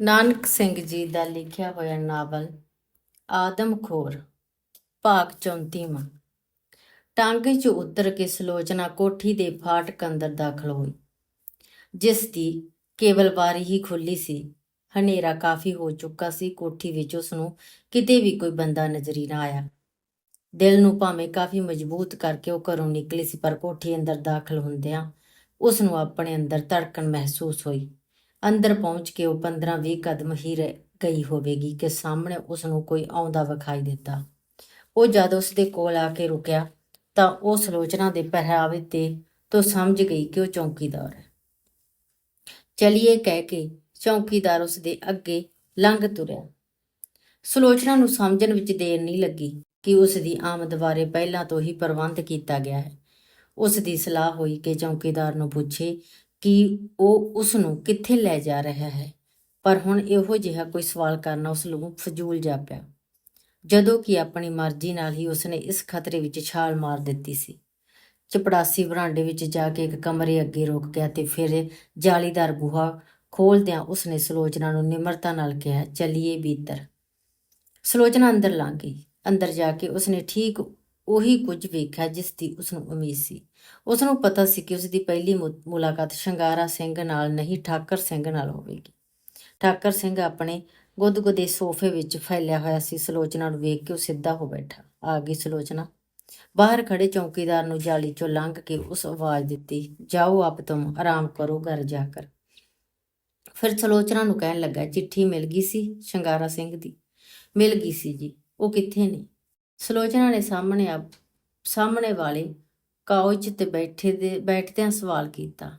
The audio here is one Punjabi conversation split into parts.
ਨਾਨਕ ਸਿੰਘ ਜੀ ਦਾ ਲਿਖਿਆ ਹੋਇਆ ਨਾਵਲ ਆਦਮਖੋਰ ਭਾਗ 34ਵਾਂ ਟਾਂਗੇ 'ਚ ਉਤਰ ਕੇ ਸਲੋਚਨਾ ਕੋਠੀ ਦੇ ਫਾਟਕ ਅੰਦਰ ਦਾਖਲ ਹੋਈ, ਜਿਸ ਦੀ ਕੇਵਲ ਵਾਰੀ ਹੀ ਖੁੱਲੀ ਸੀ। ਹਨੇਰਾ ਕਾਫੀ ਹੋ ਚੁੱਕਾ ਸੀ, ਕੋਠੀ ਵਿੱਚ ਉਸ ਨੂੰ ਕਿਤੇ ਵੀ ਕੋਈ ਬੰਦਾ ਨਜ਼ਰੀ ਨਾ ਆਇਆ। ਦਿਲ ਨੂੰ ਭਾਵੇਂ ਕਾਫੀ ਮਜ਼ਬੂਤ ਕਰਕੇ ਉਹ ਘਰੋਂ ਨਿਕਲੀ ਸੀ, ਪਰ ਕੋਠੀ ਅੰਦਰ ਦਾਖਲ ਹੁੰਦਿਆਂ ਉਸ ਨੂੰ ਆਪਣੇ ਅੰਦਰ ਧੜਕਣ ਮਹਿਸੂਸ ਹੋਈ। ਅੰਦਰ ਪਹੁੰਚ ਕੇ ਉਹ 15-20 ਕਦਮ ਹੀ ਰਹਿ ਗਈ ਹੋਵੇਗੀ ਕਿ ਸਾਹਮਣੇ ਉਸ ਨੂੰ ਕੋਈ ਆਉਂਦਾ ਵਿਖਾਈ ਦਿੱਤਾ। ਉਹ ਜਦ ਉਸ ਦੇ ਕੋਲ ਆ ਕੇ ਰੁਕਿਆ ਤਾਂ ਉਹ ਸਲੋਚਨਾ ਦੇ ਪਹਿਰਾਵੇ ਤੇ ਤੋਂ ਸਮਝ ਗਈ ਕਿ ਉਹ ਚੌਕੀਦਾਰ ਹੈ। ਚਲਿਏ ਕਹਿ ਕੇ ਚੌਕੀਦਾਰ ਉਸ ਦੇ ਅੱਗੇ ਲੰਘ ਤੁਰਿਆ। ਸਲੋਚਨਾ ਨੂੰ ਸਮਝਣ ਵਿੱਚ ਦੇਰ ਨਹੀਂ ਲੱਗੀ ਕਿ ਉਸ ਦੀ ਆਮਦ ਬਾਰੇ ਪਹਿਲਾਂ ਤੋਂ ਹੀ ਪ੍ਰਬੰਧ ਕੀਤਾ ਗਿਆ ਹੈ। ਉਸ ਦੀ ਸਲਾਹ ਹੋਈ ਕਿ ਚੌਕੀਦਾਰ ਨੂੰ ਪੁੱਛੇ ਕਿ ਉਹ ਉਸ ਨੂੰ ਕਿੱਥੇ ਲੈ ਜਾ ਰਿਹਾ ਹੈ। ਪਰ ਹੁਣ ਇਹੋ ਜਿਹਾ ਕੋਈ ਸਵਾਲ ਕਰਨਾ ਉਸ ਨੂੰ ਫਜ਼ੂਲ ਜਾਪਿਆ ਜਦੋਂ ਕਿ ਆਪਣੀ ਮਰਜ਼ੀ ਨਾਲ ਹੀ ਉਸਨੇ ਇਸ ਖਤਰੇ ਵਿੱਚ ਛਾਲ ਮਾਰ ਦਿੱਤੀ ਸੀ। ਚਪੜਾਸੀ ਬਰਾਂਡੇ ਵਿੱਚ ਜਾ ਕੇ ਇੱਕ ਕਮਰੇ ਅੱਗੇ ਰੁਕ ਗਿਆ ਤੇ ਫਿਰ ਜਾਲੀਦਾਰ ਬੂਹਾ ਖੋਲਦਿਆਂ ਉਸਨੇ ਸਲੋਚਨਾ ਨੂੰ ਨਿਮਰਤਾ ਨਾਲ ਕਿਹਾ, ਚੱਲੀਏ ਭੀਤਰ ਸਲੋਚਨਾ ਅੰਦਰ ਲੰਘ ਗਈ। ਅੰਦਰ ਜਾ ਕੇ ਉਸਨੇ ਠੀਕ ਉਹੀ ਕੁਝ ਵੇਖਿਆ ਜਿਸ ਦੀ ਉਸ ਨੂੰ ਉਮੀਦ ਸੀ। ਉਸ ਨੂੰ ਪਤਾ ਸੀ ਕਿ ਉਸ ਦੀ ਪਹਿਲੀ ਮੁ- ਮੁਲਾਕਾਤ ਸ਼ੰਗਾਰਾ ਸਿੰਘ ਨਾਲ ਨਹੀਂ, ਠਾਕਰ ਸਿੰਘ ਨਾਲ ਹੋਵੇਗੀ। ਠਾਕਰ ਸਿੰਘ ਆਪਣੇ ਗੁੱਦਗੁੱਦੇ ਸੋਫੇ ਵਿੱਚ ਫੈਲਿਆ ਹੋਇਆ ਸੀ। ਸਲੋਚਨਾ ਨੂੰ ਵੇਖ ਕੇ ਉਹ ਸਿੱਧਾ ਹੋ ਬੈਠਾ। ਆ ਗਈ ਸਲੋਚਨਾ। ਬਾਹਰ ਖੜੇ ਚੌਕੀਦਾਰ ਨੂੰ ਜਾਲੀ ਚੋਂ ਲੰਘ ਕੇ ਉਸ ਆਵਾਜ਼ ਦਿੱਤੀ, ਜਾਓ ਆਪ ਤੁਮ, ਆਰਾਮ ਕਰੋ, ਘਰ ਜਾ ਕਰ। ਫਿਰ ਸਲੋਚਨਾ ਨੂੰ ਕਹਿਣ ਲੱਗਾ, ਚਿੱਠੀ ਮਿਲ ਗਈ ਸੀ ਸ਼ੰਗਾਰਾ ਸਿੰਘ ਦੀ? ਮਿਲ ਗਈ ਸੀ ਜੀ, ਉਹ ਕਿੱਥੇ ਨੇ? ਸਲੋਚਨਾ ਨੇ ਸਾਹਮਣੇ ਆ ਸਾਹਮਣੇ ਵਾਲੇ ਕਾਉਚ ਤੇ ਬੈਠੇ ਦੇ, ਬੈਠਦਿਆਂ ਸਵਾਲ ਕੀਤਾ।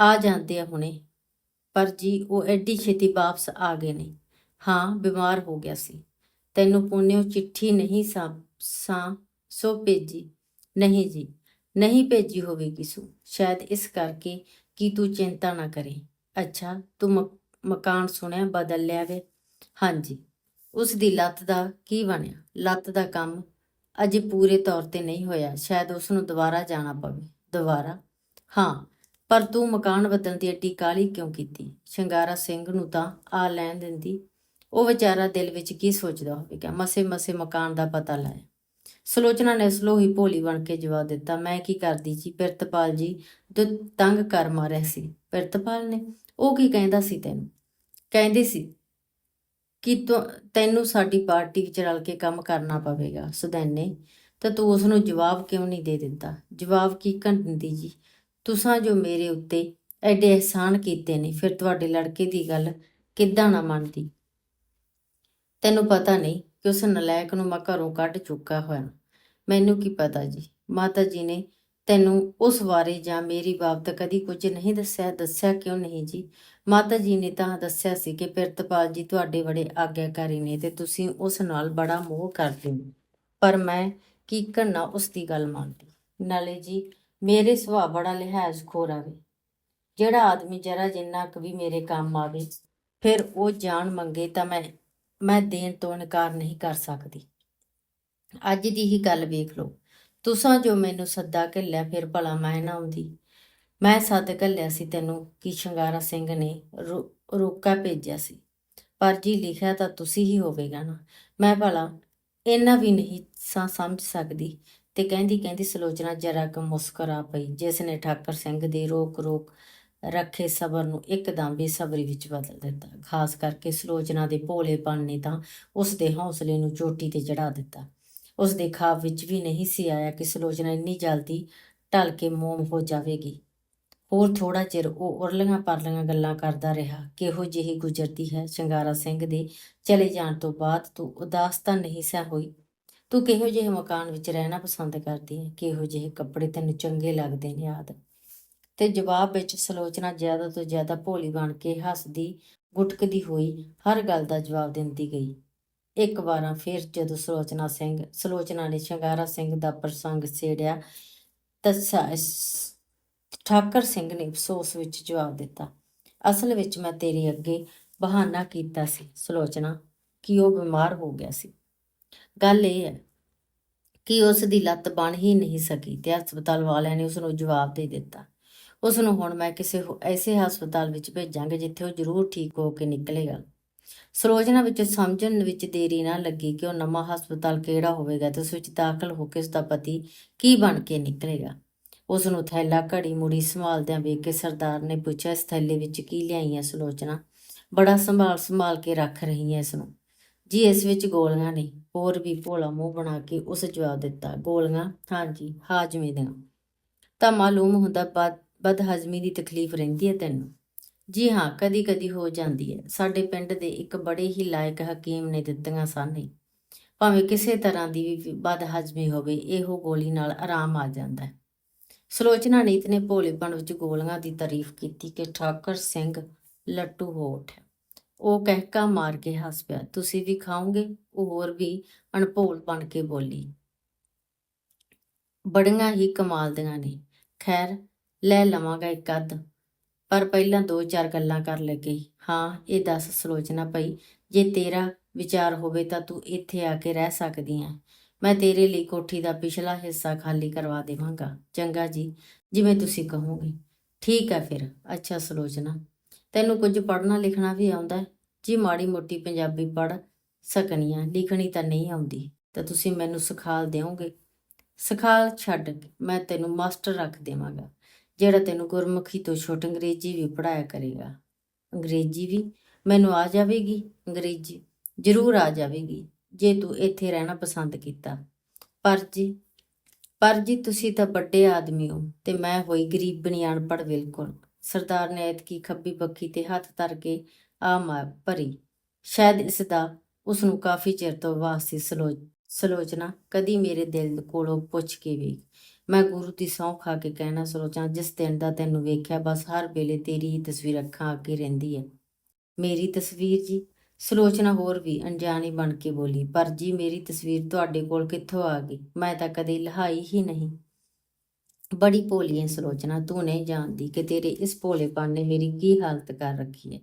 ਆ ਜਾਂਦੇ ਆ ਹੁਣੇ। ਪਰ ਜੀ, ਉਹ ਐਡੀ ਛੇਤੀ ਵਾਪਸ ਆ ਗਏ ਨੇ। ਹਾਂ, ਬਿਮਾਰ ਹੋ ਗਿਆ ਸੀ। ਤੈਨੂੰ ਪੁੰਨਿਓ ਚਿੱਠੀ ਨਹੀਂ ਸਾਂ ਸਾਂ, ਸੋ ਭੇਜੀ। ਨਹੀਂ ਜੀ, ਨਹੀਂ ਭੇਜੀ ਹੋਵੇਗੀ ਸੂ। ਸ਼ਾਇਦ ਇਸ ਕਰਕੇ ਕਿ ਤੂੰ ਚਿੰਤਾ ਨਾ ਕਰੇ। ਅੱਛਾ, ਤੂੰ ਮਕ- ਮਕਾਨ ਸੁਣਿਆ, ਬਦਲ ਲਿਆ ਵੇ। ਹਾਂਜੀ। ਉਸ ਦੀ ਲੱਤ ਦਾ ਕੀ ਬਣਿਆ? ਲੱਤ ਦਾ ਕੰਮ ਅਜੇ ਪੂਰੇ ਤੌਰ ਤੇ ਨਹੀਂ ਹੋਇਆ। ਸ਼ਾਇਦ ਉਸ ਨੂੰ ਦੁਬਾਰਾ ਜਾਣਾ ਪਵੇ। ਦੁਬਾਰਾ? ਹਾਂ, ਪਰ ਤੂੰ ਮਕਾਨ ਬਦਲਣ ਦੀ ਏਡੀ ਕਾਹਲੀ ਕਿਉਂ ਕੀਤੀ? ਸ਼ਿੰਗਾਰਾ ਸਿੰਘ ਨੂੰ ਤਾਂ ਆ ਲੈਣ ਦਿੰਦੀ। ਉਹ ਵਿਚਾਰਾ ਦਿਲ ਵਿੱਚ ਕੀ ਸੋਚਦਾ ਹੋਵੇਗਾ? ਮਸੇ ਮਸੇ ਮਕਾਨ ਦਾ ਪਤਾ ਲਾਇਆ। ਸਲੋਚਨਾ ਨੇ ਸਲੋ ਹੀ ਭੋਲੀ ਬਣ ਕੇ ਜਵਾਬ ਦਿੱਤਾ, ਮੈਂ ਕੀ ਕਰਦੀ ਜੀ? ਪਿਰਤਪਾਲ ਜੀ ਜੋ ਤੰਗ ਕਰ ਮਾਰਿਆ ਸੀ। ਪਿਰਤਪਾਲ ਨੇ? ਉਹ ਕੀ ਕਹਿੰਦਾ ਸੀ ਤੈਨੂੰ? ਕਹਿੰਦੀ ਸੀ ਕਿ ਤੁ- ਤੈਨੂੰ ਸਾਡੀ ਪਾਰਟੀ ਵਿੱਚ ਰਲ ਕੇ ਕੰਮ ਕਰਨਾ ਪਵੇਗਾ, ਸੁਦੈਨੇ। ਤਾਂ ਤੂੰ ਉਸ ਨੂੰ ਜਵਾਬ ਕਿਉਂ ਨਹੀਂ ਦੇ ਦਿੰਦਾ? ਜਵਾਬ ਕੀ ਕੰ ਦਿੰਦੀ ਜੀ? ਤੁਸੀਂ ਜੋ ਮੇਰੇ ਉੱਤੇ ਐਡੇ ਅਹਿਸਾਨ ਕੀਤੇ ਨੇ, ਫਿਰ ਤੁਹਾਡੇ ਲੜਕੇ ਦੀ ਗੱਲ ਕਿੱਦਾਂ ਨਾ ਮੰਨਦੀ? ਤੈਨੂੰ ਪਤਾ ਨਹੀਂ ਕਿ ਉਸ ਨਲਾਇਕ ਨੂੰ ਮੈਂ ਘਰੋਂ ਕੱਢ ਚੁੱਕਾ ਹੋਇਆ। ਮੈਨੂੰ ਕੀ ਪਤਾ ਜੀ? ਮਾਤਾ ਜੀ ਨੇ ਤੈਨੂੰ ਉਸ ਬਾਰੇ ਜਾਂ ਮੇਰੀ ਬਾਬਤ ਕਦੀ ਕੁਝ ਨਹੀਂ ਦੱਸਿਆ? ਦੱਸਿਆ ਕਿਉਂ ਨਹੀਂ ਜੀ? ਮਾਤਾ ਜੀ ਨੇ ਤਾਂ ਦੱਸਿਆ ਸੀ ਕਿ ਪਿਰਤਪਾਲ ਜੀ ਤੁਹਾਡੇ ਬੜੇ ਆਗਿਆਕਾਰੀ ਨੇ ਤੇ ਤੁਸੀਂ ਉਸ ਨਾਲ ਬੜਾ ਮੋਹ ਕਰਦੇ ਹੋ। ਪਰ ਮੈਂ ਕੀ ਕਰਨਾ ਉਸ ਦੀ ਗੱਲ ਮੰਨਦੀ। ਨਾਲੇ ਜੀ, ਮੇਰੇ ਸੁਭਾਅ ਬੜਾ ਲਿਹਾਜ਼ ਖੋਰ ਆਵੇ। ਜਿਹੜਾ ਆਦਮੀ ਜਰਾ ਜਿੰਨਾ ਕੁ ਵੀ ਮੇਰੇ ਕੰਮ ਆਵੇ, ਫਿਰ ਉਹ ਜਾਣ ਮੰਗੇ ਤਾਂ ਮੈਂ ਮੈਂ ਦੇਣ ਤੋਂ ਇਨਕਾਰ ਨਹੀਂ ਕਰ ਸਕਦੀ। ਅੱਜ ਦੀ ਹੀ ਗੱਲ ਵੇਖ ਲਓ। ਤੁਸਾਂ ਜੋ ਮੈਨੂੰ ਸੱਦਾ ਘੱਲਿਆ, ਫਿਰ ਭਲਾ ਮੈਂ ਨਾ ਆਉਂਦੀ। ਮੈਂ ਸੱਦ ਘੱਲਿਆ ਸੀ ਤੈਨੂੰ ਕਿ ਸ਼ਿੰਗਾਰਾ ਸਿੰਘ ਨੇ ਰੋ- ਰੋਕਾ ਭੇਜਿਆ ਸੀ। ਪਰ ਜੀ ਲਿਖਿਆ ਤਾਂ ਤੁਸੀਂ ਹੀ ਹੋਵੇਗਾ ਨਾ। ਮੈਂ ਭਲਾ ਇੰਨਾ ਵੀ ਨਹੀਂ ਸਾਂ ਸਮਝ ਸਕਦੀ ਤੇ ਕਹਿੰਦੀ ਕਹਿੰਦੀ ਸਲੋਚਨਾ ਜਰਾ ਕੁ ਮੁਸਕਰਾ ਪਈ, ਜਿਸ ਨੇ ਠਾਕਰ ਸਿੰਘ ਦੇ ਰੋਕ ਰੋਕ ਰੱਖੇ ਸਬਰ ਨੂੰ ਇੱਕਦਮ ਬੇਸਬਰੀ ਵਿੱਚ ਬਦਲ ਦਿੱਤਾ। ਖਾਸ ਕਰਕੇ ਸਲੋਚਨਾ ਦੇ ਭੋਲੇਪਨ ਨੇ ਤਾਂ ਉਸ ਦੇ ਹੌਸਲੇ ਨੂੰ ਚੋਟੀ ਤੇ ਚੜਾ ਦਿੱਤਾ। ਉਸ ਦੇ ਖਾਬ ਵਿੱਚ ਵੀ ਨਹੀਂ ਸੀ ਆਇਆ ਕਿ ਸਲੋਚਨਾ ਇੰਨੀ ਜਲਦੀ ਢਲ ਕੇ ਮੋਮ ਹੋ ਜਾਵੇਗੀ। ਹੋਰ ਥੋੜਾ ਚਿਰ ਉਹ ਉਰਲੀਆਂ ਪਰਲੀਆਂ ਗੱਲਾਂ ਕਰਦਾ ਰਿਹਾ, ਕਿਹੋ ਜਿਹੀ ਗੁਜ਼ਰਦੀ ਹੈ ਸ਼ਿੰਗਾਰਾ ਸਿੰਘ ਦੇ ਚਲੇ ਜਾਣ ਤੋਂ ਬਾਅਦ, ਤੂੰ ਉਦਾਸ ਤਾਂ ਨਹੀਂ ਸਾ ਹੋਈ? ਤੂੰ ਕਿਹੋ ਜਿਹੇ ਮਕਾਨ ਵਿੱਚ ਰਹਿਣਾ ਪਸੰਦ ਕਰਦੀ ਹੈ? ਕਿਹੋ ਜਿਹੇ ਕੱਪੜੇ ਤੈਨੂੰ ਚੰਗੇ ਲੱਗਦੇ ਨੇ ਆਦ ਤੇ ਜਵਾਬ ਵਿੱਚ ਸਲੋਚਨਾ ਜ਼ਿਆਦਾ ਤੋਂ ਜ਼ਿਆਦਾ ਭੋਲੀ ਬਣ ਕੇ ਹੱਸਦੀ, ਗੁਟਕਦੀ ਹੋਈ ਹਰ ਗੱਲ ਦਾ ਜਵਾਬ ਦਿੰਦੀ ਗਈ। ਇੱਕ ਵਾਰਾਂ ਫਿਰ ਜਦੋਂ ਸਲੋਚਨਾ ਸਿੰਘ, ਸਲੋਚਨਾ ਨੇ ਸ਼ਿੰਗਾਰਾ ਸਿੰਘ ਦਾ ਪ੍ਰਸੰਗ ਛੇੜਿਆ ਤਾਂ ਠਾਕਰ ਸਿੰਘ ਨੇ ਅਫਸੋਸ ਵਿੱਚ ਜਵਾਬ ਦਿੱਤਾ, ਅਸਲ ਵਿੱਚ ਮੈਂ ਤੇਰੇ ਅੱਗੇ ਬਹਾਨਾ ਕੀਤਾ ਸੀ, ਸਲੋਚਨਾ, ਕਿ ਉਹ ਬਿਮਾਰ ਹੋ ਗਿਆ ਸੀ। ਗੱਲ ਇਹ ਹੈ ਕਿ ਉਸ ਦੀ ਲੱਤ ਬਣ ਹੀ ਨਹੀਂ ਸਕੀ ਤੇ ਹਸਪਤਾਲ ਵਾਲਿਆਂ ਨੇ ਉਸ ਨੂੰ ਜਵਾਬ ਦੇ ਦਿੱਤਾ। ਉਸ ਨੂੰ ਹੁਣ ਮੈਂ ਕਿਸੇ ਐਸੇ ਹਸਪਤਾਲ ਵਿੱਚ ਭੇਜਾਂਗੇ ਜਿੱਥੇ ਉਹ ਜ਼ਰੂਰ ਠੀਕ ਹੋ ਕੇ ਨਿਕਲੇਗਾ। ਸਲੋਚਨਾ ਵਿੱਚ ਸਮਝਣ ਵਿੱਚ ਦੇਰੀ ਨਾ ਲੱਗੀ ਕਿ ਉਹ ਨਵਾਂ ਹਸਪਤਾਲ ਕਿਹੜਾ ਹੋਵੇਗਾ ਤੇ ਉਸ ਵਿੱਚ ਦਾਖਲ ਹੋ ਕੇ ਉਸ ਦਾ ਪਤੀ ਕੀ ਬਣ ਕੇ ਨਿਕਲੇਗਾ। ਉਸ ਨੂੰ ਥੈਲਾ, ਘੜੀ ਮੁੜੀ ਸੰਭਾਲਦਿਆਂ ਵੇਖ ਕੇ ਸਰਦਾਰ ਨੇ ਪੁੱਛਿਆ, ਇਸ ਥੈਲੇ ਵਿੱਚ ਕੀ ਲਿਆਈ ਹੈ ਸਲੋਚਨਾ? ਬੜਾ ਸੰਭਾਲ ਸੰਭਾਲ ਕੇ ਰੱਖ ਰਹੀ ਹੈ ਇਸ ਨੂੰ ਜੀ, ਇਸ ਵਿੱਚ ਗੋਲੀਆਂ ਨੇ। ਹੋਰ ਵੀ ਭੋਲਾ ਮੂੰਹ ਬਣਾ ਕੇ ਉਸ ਜਵਾਬ ਦਿੱਤਾ। ਗੋਲੀਆਂ? ਹਾਂਜੀ, ਹਾਜ਼ਮੇ ਦੀਆਂ। ਤਾਂ ਮਾਲੂਮ ਹੁੰਦਾ ਬਦ, ਬਦਹਜ਼ਮੀ ਦੀ ਤਕਲੀਫ ਰਹਿੰਦੀ ਹੈ ਤੈਨੂੰ? ਜੀ ਹਾਂ ਕਦੀ ਕਦੀ ਹੋ ਜਾਂਦੀ ਹੈ। ਸਾਡੇ ਪਿੰਡ ਦੇ ਇੱਕ ਬੜੇ ਹੀ ਲਾਇਕ ਹਕੀਮ ਨੇ ਦਿੱਤੀਆਂ ਸਨ ਇਹ। ਭਾਵੇਂ ਕਿਸੇ ਤਰ੍ਹਾਂ ਦੀ ਵੀ ਬਦਹਜ਼ਮੀ ਹੋਵੇ, ਇਹੋ ਗੋਲੀ ਨਾਲ ਆਰਾਮ ਆ ਜਾਂਦਾ ਹੈ। ਸਲੋਚਨਾ ਨੀਤ ਨੇ ਭੋਲੇਪਣ ਵਿੱਚ ਗੋਲੀਆਂ ਦੀ ਤਾਰੀਫ ਕੀਤੀ ਕਿ ਠਾਕਰ ਸਿੰਘ ਲੱਟੂ ਹੋ। ਉੱਠਿਆ ਉਹ ਕਹਿਕਾ ਮਾਰ ਕੇ ਹੱਸ ਪਿਆ, ਤੁਸੀਂ ਵੀ ਖਾਓਗੇ? ਉਹ ਹੋਰ ਵੀ ਅਣਭੋਲ ਬਣ ਕੇ ਬੋਲੀ, ਬੜੀਆਂ ਹੀ ਕਮਾਲ ਦੀਆਂ ਨੇ। ਖੈਰ, ਲੈ ਲਵਾਂਗਾ ਇੱਕ ਅੱਧ। ਪਰ ਪਹਿਲਾਂ ਦੋ ਚਾਰ ਗੱਲਾਂ ਕਰ ਲੱਗੀ ਹਾਂ, ਇਹ ਦੱਸ ਸਲੋਚਨਾ ਪਈ ਜੇ ਤੇਰਾ ਵਿਚਾਰ ਹੋਵੇ ਤਾਂ ਤੂੰ ਇੱਥੇ ਆ ਕੇ ਰਹਿ ਸਕਦੀ ਹੈ ਮੈਂ ਤੇਰੇ ਲਈ ਕੋਠੀ ਦਾ ਪਿਛਲਾ ਹਿੱਸਾ ਖਾਲੀ ਕਰਵਾ ਦੇਵਾਂਗਾ। ਚੰਗਾ ਜੀ, ਜਿਵੇਂ ਤੁਸੀਂ ਕਹੋਗੇ। ਠੀਕ ਹੈ ਫਿਰ, ਅੱਛਾ ਸਲੋਚਨਾ। ਤੈਨੂੰ ਕੁਝ ਪੜ੍ਹਨਾ ਲਿਖਣਾ ਵੀ ਆਉਂਦਾ ਜੀ ਮਾੜੀ ਮੋਟੀ ਪੰਜਾਬੀ ਪੜ੍ਹ ਸਕਣੀ ਆ, ਲਿਖਣੀ ਤਾਂ ਨਹੀਂ ਆਉਂਦੀ। ਤਾਂ ਤੁਸੀਂ ਮੈਨੂੰ ਸਿਖਾਲ ਦਿਓਗੇ? ਸਿਖਾਲ ਛੱਡ ਮੈਂ ਤੈਨੂੰ ਮਾਸਟਰ ਰੱਖ ਦੇਵਾਂਗਾ। ਜਿਹੜਾ ਤੈਨੂੰ ਗੁਰਮੁਖੀ ਤੋਂ ਛੋਟ ਅੰਗਰੇਜ਼ੀ ਵੀ ਪੜਾਇਆ ਕਰੇਗਾ। ਅੰਗਰੇਜ਼ੀ ਵੀ ਮੈਨੂੰ ਆ ਜਾਵੇਗੀ, ਅੰਗਰੇਜ਼ੀ ਜ਼ਰੂਰ ਆ ਜਾਵੇਗੀ, ਜੇ ਤੂੰ ਇੱਥੇ ਰਹਿਣਾ ਪਸੰਦ ਕੀਤਾ। ਪਰ ਜੀ ਪਰ ਜੀ ਤੁਸੀਂ ਤਾਂ ਵੱਡੇ ਆਦਮੀ ਹੋ ਤੇ ਮੈਂ ਹੋਈ ਗਰੀਬ ਬਣੀ ਅਨਪੜ੍ਹ ਬਿਲਕੁਲ। ਸਰਦਾਰ ਨੇ ਐਤਕੀ ਖੱਬੀ ਬੱਖੀ ਤੇ ਹੱਥ ਧਰ ਕੇ ਆ ਮਾਰ ਭਰੀ। ਸ਼ਾਇਦ ਇਸ ਦਾ ਉਸ ਨੂੰ ਕਾਫੀ ਚਿਰ ਤੋਂ ਵਾਸੀ ਸਲੋ ਸਲੋਚਨਾ ਕਦੀ ਮੇਰੇ ਦਿਲ ਕੋਲੋਂ ਪੁੱਛ ਕੇ ਵੀ ਮੈਂ ਗੁਰੂ ਦੀ ਸਹੁੰ ਖਾ ਕੇ ਕਹਿਣਾ ਸਲੋਚਨਾ ਜਿਸ ਦਿਨ ਦਾ ਤੈਨੂੰ ਵੇਖਿਆ, ਬਸ ਹਰ ਵੇਲੇ ਤੇਰੀ ਹੀ ਤਸਵੀਰ ਅੱਖਾਂ ਅੱਗੇ ਰਹਿੰਦੀ ਹੈ ਮੇਰੀ ਤਸਵੀਰ ਜੀ, ਸਲੋਚਨਾ ਹੋਰ ਵੀ ਅਣਜਾਣੀ ਬਣ ਕੇ ਬੋਲੀ, ਪਰ ਜੀ ਮੇਰੀ ਤਸਵੀਰ ਤੁਹਾਡੇ ਕੋਲ ਕਿੱਥੋਂ ਆ ਗਈ? ਮੈਂ ਤਾਂ ਕਦੇ ਲਹਾਈ ਹੀ ਨਹੀਂ। ਬੜੀ ਭੋਲੀ ਹੈ ਸਲੋਚਨਾ, ਤੂੰ ਨਹੀਂ ਜਾਣਦੀ ਕਿ ਤੇਰੇ ਇਸ ਭੋਲੇਪਨ ਨੇ ਮੇਰੀ ਕੀ ਹਾਲਤ ਕਰ ਰੱਖੀ ਹੈ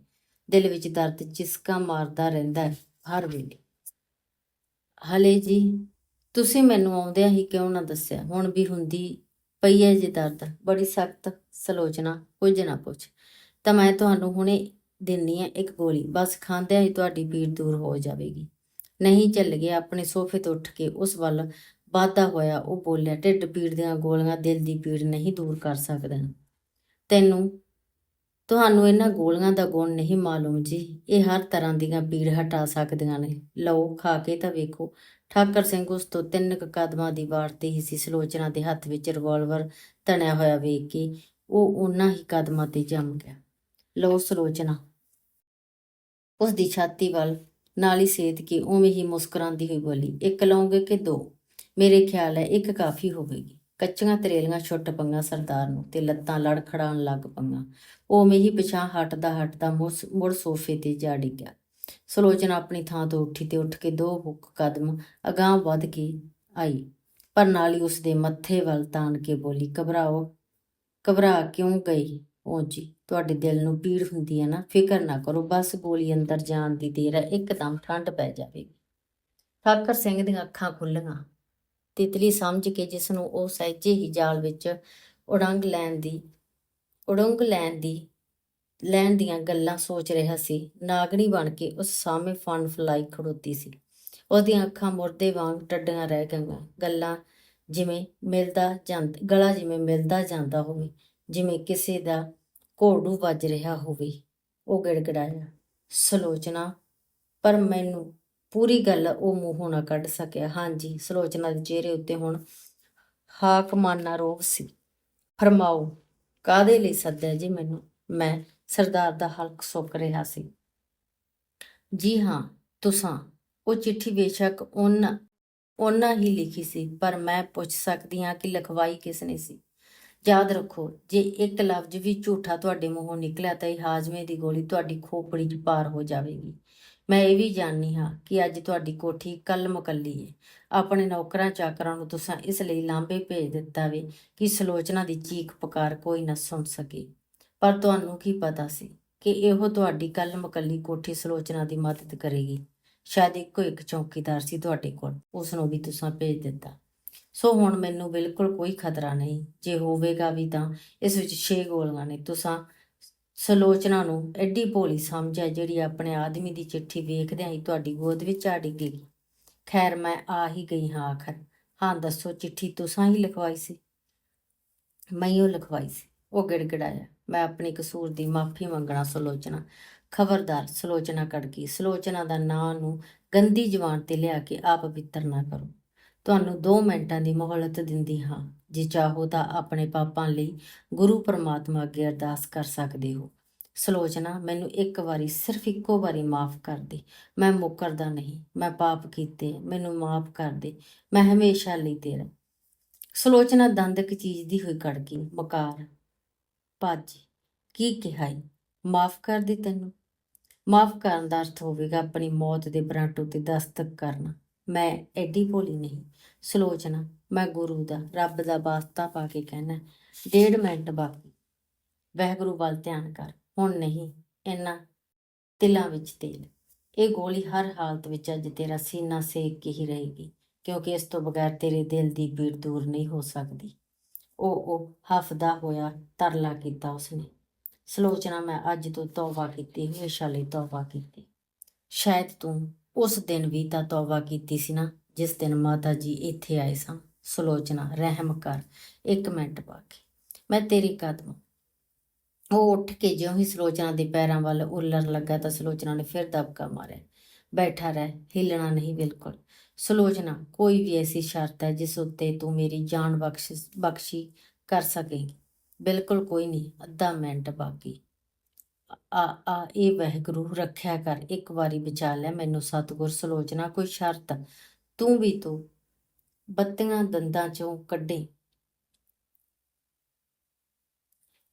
ਦਿਲ ਵਿੱਚ ਦਰਦ ਚਿਸਕਾ ਮਾਰਦਾ ਰਹਿੰਦਾ ਹੈ ਹਰ ਵੇਲੇ। ਹਲੇ ਜੀ ਤੁਸੀਂ ਮੈਨੂੰ ਆਉਂਦਿਆਂ ਹੀ ਕਿਉਂ ਨਾ ਦੱਸਿਆ? ਹੁਣ ਵੀ ਹੁੰਦੀ ਪਈ ਹੈ ਜੀ ਦਰਦ। ਬੜੀ ਸਖਤ ਸਲੋਚਨਾ, ਕੁਝ ਨਾ ਪੁੱਛ। ਤਾਂ ਮੈਂ ਤੁਹਾਨੂੰ ਹੁਣੇ ਦਿੰਨੀ ਹੈ ਇੱਕ ਗੋਲੀ। ਬਸ ਖਾਂਦਿਆਂ ਹੀ ਤੁਹਾਡੀ ਪੀੜ ਦੂਰ ਹੋ ਜਾਵੇਗੀ। ਨਹੀਂ ਚੱਲ ਗਿਆ, ਆਪਣੇ ਸੋਫੇ ਤੋਂ ਉੱਠ ਕੇ ਉਸ ਵੱਲ ਵਾਧਾ ਹੋਇਆ। ਉਹ ਬੋਲਿਆ, ਢਿੱਡ ਪੀੜ ਦੀਆਂ ਗੋਲੀਆਂ ਦਿਲ ਦੀ ਪੀੜ ਨਹੀਂ ਦੂਰ ਕਰ ਸਕਦੀਆਂ। ਤੈਨੂੰ, ਤੁਹਾਨੂੰ ਇਹਨਾਂ ਗੋਲੀਆਂ ਦਾ ਗੁਣ ਨਹੀਂ ਮਾਲੂਮ ਜੀ। ਇਹ ਹਰ ਤਰ੍ਹਾਂ ਦੀਆਂ ਪੀੜ ਹਟਾ ਸਕਦੀਆਂ ਨੇ। ਲਓ, ਖਾ ਕੇ ਤਾਂ ਵੇਖੋ। ਠਾਕਰ ਸਿੰਘ ਉਸ ਤੋਂ ਤਿੰਨ ਕੁ ਕਦਮਾਂ ਦੀ ਵਾਰ ਤੇ ਹੀ ਸੀ ਸਲੋਚਨਾ ਦੇ ਹੱਥ ਵਿੱਚ ਰਿਵਾਲਵਰ ਧਣਿਆ ਹੋਇਆ ਵੇਖ ਕੇ ਉਹ ਉਹਨਾਂ ਹੀ ਕਦਮਾਂ ਤੇ ਜੰਮ ਗਿਆ। ਲਓ ਸਲੋਚਨਾ। ਉਸ ਦੀ ਛਾਤੀ ਵੱਲ ਨਾਲੀ ਹੀ ਸੇਧ ਕੇ ਉਵੇਂ ਹੀ ਮੁਸਕਰਾਉਂਦੀ ਹੋਈ ਬੋਲੀ, ਇੱਕ ਲਓਗੇ ਕਿ ਦੋ? ਮੇਰੇ ਖਿਆਲ ਹੈ ਇੱਕ ਕਾਫੀ ਹੋਵੇਗੀ। ਕੱਚੀਆਂ ਤਰੇਲੀਆਂ ਛੁੱਟ ਪਈਆਂ ਸਰਦਾਰ ਨੂੰ ਤੇ ਲੱਤਾਂ ਲੜਖੜਾਉਣ ਲੱਗ ਪਈਆਂ। ਉਵੇਂ ਹੀ ਪਿਛਾਂ ਹਟਦਾ ਹਟਦਾ ਮੁਸ- ਮੁੜ ਸੋਫੇ ਤੇ ਜਾ ਡਿੱਗਿਆ। ਸਲੋਚਨਾ ਆਪਣੀ ਥਾਂ ਤੋਂ ਉੱਠੀ ਤੇ ਉੱਠ ਕੇ ਦੋ ਹੁੱਕ ਕਦਮ ਅਗਾਂਹ ਵੱਧ ਕੇ ਆਈ। ਪਰ ਨਾਲੀ ਹੀ ਉਸ ਦੇ ਮੱਥੇ ਵੱਲ ਤਾਣ ਕੇ ਬੋਲੀ, ਘਬਰਾਓ, ਘਬਰਾ ਕਿਉਂ ਗਈ ਉਹ ਜੀ? ਤੁਹਾਡੇ ਦਿਲ ਨੂੰ ਪੀੜ ਹੁੰਦੀ ਹੈ ਨਾ, ਫਿਕਰ ਨਾ ਕਰੋ, ਬਸ ਗੋਲੀ ਅੰਦਰ ਜਾਣ ਦੀ ਦੇਰ ਹੈ, ਇੱਕਦਮ ਠੰਡ ਪੈ ਜਾਵੇਗੀ। ਠਾਕਰ ਸਿੰਘ ਦੀਆਂ ਅੱਖਾਂ ਖੁੱਲੀਆਂ ਤਿਤਲੀ ਸਮਝ ਕੇ ਜਿਸ ਨੂੰ ਉਹ ਸਹਿਜੇ ਹੀ ਜਾਲ ਵਿੱਚ ਉਡੰਗ ਲੈਣ ਦੀ ਉਡੰਗ ਲੈਣ ਦੀ ਲੈਣ ਦੀਆਂ ਗੱਲਾਂ ਸੋਚ ਰਿਹਾ ਸੀ। ਨਾਗਣੀ ਬਣ ਕੇ ਉਸ ਸਾਹਮਣੇ ਫਨ ਫਲਾਈ ਖੜੋਤੀ ਸੀ। ਉਹਦੀਆਂ ਅੱਖਾਂ ਮੁਰਦੇ ਵਾਂਗ ਟੱਡੀਆਂ ਰਹਿ ਗਈਆਂ। ਗੱਲਾਂ ਜਿਵੇਂ ਮਿਲਦਾ ਜਾਂਦਾ, ਗਲਾ ਜਿਵੇਂ ਮਿਲਦਾ ਜਾਂਦਾ ਹੋਵੇ, ਜਿਵੇਂ ਕਿਸੇ ਦਾ ਘੋੜੂ ਵੱਜ ਰਿਹਾ ਹੋਵੇ। ਉਹ ਗਿੜਗੜਾਇਆ, ਸਲੋਚਨਾ, ਪਰ ਮੈਨੂੰ ਪੂਰੀ ਗੱਲ ਉਹ ਮੂੰਹੋਂ ਨਾ ਕੱਢ ਸਕਿਆ। ਹਾਂਜੀ, ਸਲੋਚਨਾ ਦੇ ਚਿਹਰੇ ਉੱਤੇ ਹੁਣ ਹਾਕਮਾਨਾ ਰੋਹ ਸੀ। ਫਰਮਾਓ ਕਾਦੇ ਲਈ ਸੱਦਿਆ ਜੀ ਮੈਨੂੰ? ਮੈਂ ਸਰਦਾਰ ਦਾ ਹਲਕ ਸੁੱਕ ਰਿਹਾ ਸੀ। ਜੀ ਹਾਂ, ਤੁਸਾਂ, ਉਹ ਚਿੱਠੀ ਬੇਸ਼ੱਕ ਉਹਨਾਂ ਉਹਨਾਂ ਹੀ ਲਿਖੀ ਸੀ, ਪਰ ਮੈਂ ਪੁੱਛ ਸਕਦੀ ਹਾਂ ਕਿ ਲਿਖਵਾਈ ਕਿਸ ਨੇ ਸੀ। ਯਾਦ ਰੱਖੋ, ਜੇ ਇੱਕ ਲਫ਼ਜ਼ ਵੀ ਝੂਠਾ ਤੁਹਾਡੇ ਮੂੰਹੋਂ ਨਿਕਲਿਆ ਤਾਂ ਇਹ ਹਾਜ਼ਮੇ ਦੀ ਗੋਲੀ ਤੁਹਾਡੀ ਖੋਪੜੀ 'ਚ ਪਾਰ ਹੋ ਜਾਵੇਗੀ। ਮੈਂ ਇਹ ਵੀ ਜਾਣਨੀ ਹਾਂ ਕਿ ਅੱਜ ਤੁਹਾਡੀ ਕੋਠੀ ਕੱਲ ਮੁਕੱਲੀ ਹੈ ਆਪਣੇ ਨੌਕਰਾਂ ਚਾਕਰਾਂ ਨੂੰ ਤੁਸੀਂ ਇਸ ਲਈ ਲਾਂਬੇ ਭੇਜ ਦਿੱਤਾ ਵੇ ਕਿ ਸਲੋਚਨਾ ਦੀ ਚੀਖ ਪੁਕਾਰ ਕੋਈ ਨਾ ਸੁਣ ਸਕੇ। ਪਰ ਤੁਹਾਨੂੰ ਕੀ ਪਤਾ ਸੀ ਕਿ ਇਹੋ ਤੁਹਾਡੀ ਕੱਲ ਮੁਕੱਲੀ ਕੋਠੀ ਸਲੋਚਨਾ ਦੀ ਮਦਦ ਕਰੇਗੀ। ਸ਼ਾਇਦ ਇੱਕੋ ਇੱਕ ਚੌਕੀਦਾਰ ਸੀ ਤੁਹਾਡੇ ਕੋਲ ਉਸ ਨੂੰ ਵੀ ਤੁਸੀਂ ਭੇਜ ਦਿੱਤਾ। ਸੋ ਹੁਣ ਮੈਨੂੰ ਬਿਲਕੁਲ ਕੋਈ ਖਤਰਾ ਨਹੀਂ। ਜੇ ਹੋਵੇਗਾ ਵੀ ਤਾਂ ਇਸ ਵਿੱਚ 6 ਗੋਲੀਆਂ ਨੇ। ਤੁਸਾਂ ਸਲੋਚਨਾ ਨੂੰ ਐਡੀ ਭੋਲੀ ਸਮਝਿਆ ਜਿਹੜੀ ਆਪਣੇ ਆਦਮੀ ਦੀ ਚਿੱਠੀ ਵੇਖਦਿਆਂ ਹੀ ਤੁਹਾਡੀ ਗੋਦ ਵਿੱਚ ਆ ਡਿੱਗੀ। ਖੈਰ, ਮੈਂ ਆ ਹੀ ਗਈ ਹਾਂ ਆਖਰ। ਹਾਂ, ਦੱਸੋ, ਚਿੱਠੀ ਤੁਸਾਂ ਹੀ ਲਿਖਵਾਈ ਸੀ? ਮੈਂ ਹੀ ਉਹ ਲਿਖਵਾਈ ਸੀ। ਉਹ ਗਿੜਗਿੜਾਇਆ। ਮੈਂ ਆਪਣੇ ਕਸੂਰ ਦੀ ਮਾਫੀ ਮੰਗਣਾ ਸਲੋਚਨਾ, ਖਬਰਦਾਰ ਸਲੋਚਨਾ ਕੜਕੀ ਸਲੋਚਨਾ ਦਾ ਨਾਂ ਨੂੰ ਗੰਦੀ ਜ਼ੁਬਾਨ ਤੇ ਲਿਆ ਕੇ ਆਪ ਪਵਿੱਤਰ ਨਾ ਕਰੋ। ਤੁਹਾਨੂੰ 2 ਮਿੰਟਾਂ ਦੀ ਮੋਹਲਤ ਦਿੰਦੀ ਹਾਂ, ਜੇ ਚਾਹੋ ਤਾਂ ਆਪਣੇ ਪਾਪਾਂ ਲਈ ਗੁਰੂ ਪਰਮਾਤਮਾ ਅੱਗੇ ਅਰਦਾਸ ਕਰ ਸਕਦੇ ਹੋ। ਸਲੋਚਨਾ, ਮੈਨੂੰ ਇੱਕ ਵਾਰੀ ਸਿਰਫ ਇੱਕੋ ਵਾਰੀ ਮਾਫ ਕਰ ਦੇ। ਮੈਂ ਮੁਕਰਦਾ ਨਹੀਂ, ਮੈਂ ਪਾਪ ਕੀਤੇ, ਮੈਨੂੰ ਮਾਫ ਕਰ ਦੇ, ਮੈਂ ਹਮੇਸ਼ਾ ਲਈ ਤੇਰਾ ਸਲੋਚਨਾ ਦੰਦਕ ਚੀਜ਼ ਦੀ ਹੋਈ ਕੜਕੀ ਮਕਾਰ ਭਾਜੀ, ਕੀ ਕਿਹਾ ਈ? ਮਾਫ ਕਰ ਦੇ ਤੈਨੂੰ। ਮਾਫ ਕਰਨ ਦਾ ਅਰਥ ਹੋਵੇਗਾ ਆਪਣੀ ਮੌਤ ਦੇ ਬਰਾਂਟੋ ਤੇ ਦਸਤਕ ਕਰਨਾ। ਮੈਂ ਐਡੀ ਭੋਲੀ ਨਹੀਂ। ਸਲੋਚਨਾ ਮੈਂ ਗੁਰੂ ਦਾ, ਰੱਬ ਦਾ ਵਾਸਤਾ ਪਾ ਕੇ ਕਹਿਣਾ ਡੇਢ ਮਿੰਟ ਬਾਕੀ। ਵਹਿਗੁਰੂ ਵੱਲ ਧਿਆਨ ਕਰ। ਹੁਣ ਨਹੀਂ ਇੰਨਾ ਤਿਲਾਂ ਵਿੱਚ ਤੇਲ। ਇਹ ਗੋਲੀ ਹਰ ਹਾਲਤ ਵਿੱਚ ਅੱਜ ਤੇਰਾ ਸੀਨਾ ਸੇਕ ਕੇ ਹੀ ਰਹੇਗੀ, ਕਿਉਂਕਿ ਇਸ ਤੋਂ ਬਗੈਰ ਤੇਰੇ ਦਿਲ ਦੀ ਪੀੜ ਦੂਰ ਨਹੀਂ ਹੋ ਸਕਦੀ। ਉਹ ਉਹ ਹਫਦਾ ਹੋਇਆ ਤਰਲਾ ਕੀਤਾ ਉਸਨੇ। ਸਲੋਚਨਾ ਮੈਂ ਅੱਜ ਤੋਂ ਤੌਬਾ ਕੀਤੀ, ਹਮੇਸ਼ਾ ਲਈ ਤੌਬਾ ਕੀਤੀ। ਸ਼ਾਇਦ ਤੂੰ ਉਸ ਦਿਨ ਵੀ ਤਾਂ ਤੌਬਾ ਕੀਤੀ ਸੀ ਨਾ, ਜਿਸ ਦਿਨ ਮਾਤਾ ਜੀ ਇੱਥੇ ਆਏ ਸਨ ਸਲੋਚਨਾ, ਰਹਿਮ ਕਰ, ਇੱਕ ਮਿੰਟ ਬਾਕੀ। ਮੈਂ ਤੇਰੀ ਕਦਮ। ਉਹ ਉੱਠ ਕੇ ਜਿਉਂ ਹੀ ਸਲੋਚਨਾ ਦੇ ਪੈਰਾਂ ਵੱਲ ਉਲਰਨ ਲੱਗਾ ਤਾਂ ਸਲੋਚਨਾ ਨੇ ਫਿਰ ਦਬਕਾ ਮਾਰਿਆ। ਬੈਠਾ ਰਹਿ, ਹਿੱਲਣਾ ਨਹੀਂ ਬਿਲਕੁਲ। ਸਲੋਚਨਾ, ਕੋਈ ਵੀ ਐਸੀ ਸ਼ਰਤ ਹੈ ਜਿਸ ਉੱਤੇ ਤੂੰ ਮੇਰੀ ਜਾਨ ਬਖਸ਼, ਬਖਸ਼ੀ ਕਰ ਸਕੇਂਗੀ। ਬਿਲਕੁਲ ਕੋਈ ਨਹੀਂ, ਅੱਧਾ ਮਿੰਟ ਬਾਕੀ। ਆ ਆ, ਇਹ ਵਹਿਗੁਰੂ, ਰੱਖਿਆ ਕਰ, ਇੱਕ ਵਾਰੀ ਬਚਾ ਲੈ ਮੈਨੂੰ ਸਤਿਗੁਰ, ਸਲੋਚਨਾ, ਕੋਈ ਸ਼ਰਤ। ਤੂੰ ਵੀ ਤੂੰ ਬੱਤੀਆਂ ਦੰਦਾਂ ਚੋਂ ਕੱਢੇ।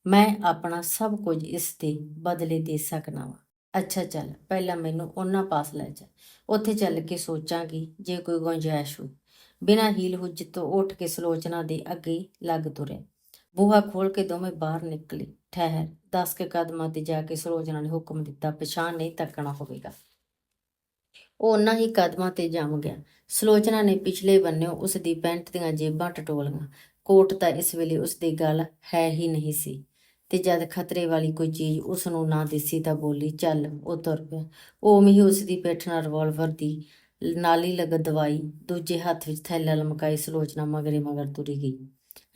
ਮੈਂ ਆਪਣਾ ਸਭ ਕੁਝ ਇਸ ਦੇ ਬਦਲੇ ਦੇ ਸਕਣਾ ਵਾ। ਅੱਛਾ ਚੱਲ, ਪਹਿਲਾਂ ਮੈਨੂੰ ਉਹਨਾਂ ਪਾਸ ਲੈ ਜਾ। ਉੱਥੇ ਚੱਲ ਕੇ ਸੋਚਾਂਗੀ ਜੇ ਕੋਈ ਗੁੰਜਾਇਸ਼ ਹੋ ਬਿਨਾਂ ਹੀਲ ਹੁੱਜ ਤੋਂ ਉੱਠ ਕੇ ਸਲੋਚਨਾ ਦੇ ਅੱਗੇ ਲੱਗ ਤੁਰੇ ਬੂਹਾ ਖੋਲ ਕੇ ਦੋਵੇਂ ਬਾਹਰ ਨਿਕਲੇ। ਠਹਿਰ, ਦਸ ਕੇ ਕਦਮਾਂ ਤੇ ਜਾ ਕੇ ਸਲੋਚਨਾ ਨੇ ਹੁਕਮ ਦਿੱਤਾ, ਪਛਾਣ ਨਹੀਂ ਤੱਕਣਾ ਹੋਵੇਗਾ। ਉਹ ਉਹਨਾਂ ਹੀ ਕਦਮਾਂ ਤੇ ਜੰਮ ਗਿਆ। ਸਲੋਚਨਾ ਨੇ ਪਿਛਲੇ ਬੰਨਿਓ ਉਸ ਦੀ ਪੈਂਟ ਦੀਆਂ ਜੇਬਾਂ ਟਟੋਲੀਆਂ। ਕੋਟ ਤਾਂ ਇਸ ਵੇਲੇ ਉਸ ਦੀ ਗੱਲ ਹੈ ਹੀ ਨਹੀਂ ਸੀ। ਤੇ ਜਦ ਖਤਰੇ ਵਾਲੀ ਕੋਈ ਚੀਜ਼ ਉਸ ਨੂੰ ਨਾ ਦਿਸੀ ਤਾਂ ਬੋਲੀ, ਚੱਲ, ਉਹ ਤੁਰ ਪਿਆ। ਉਵੇਂ ਹੀ ਉਸ ਦੀ ਪਿੱਠ ਨਾਲ ਰਿਵਾਲਵਰ ਦੀ ਨਾਲੀ ਲਗ ਦਵਾਈ, ਦੂਜੇ ਹੱਥ ਵਿੱਚ ਥੈਲਾ ਲਮਕਾਈ, ਸਲੋਚਨਾ ਮਗਰੇ ਮਗਰ ਤੁਰੀ ਗਈ।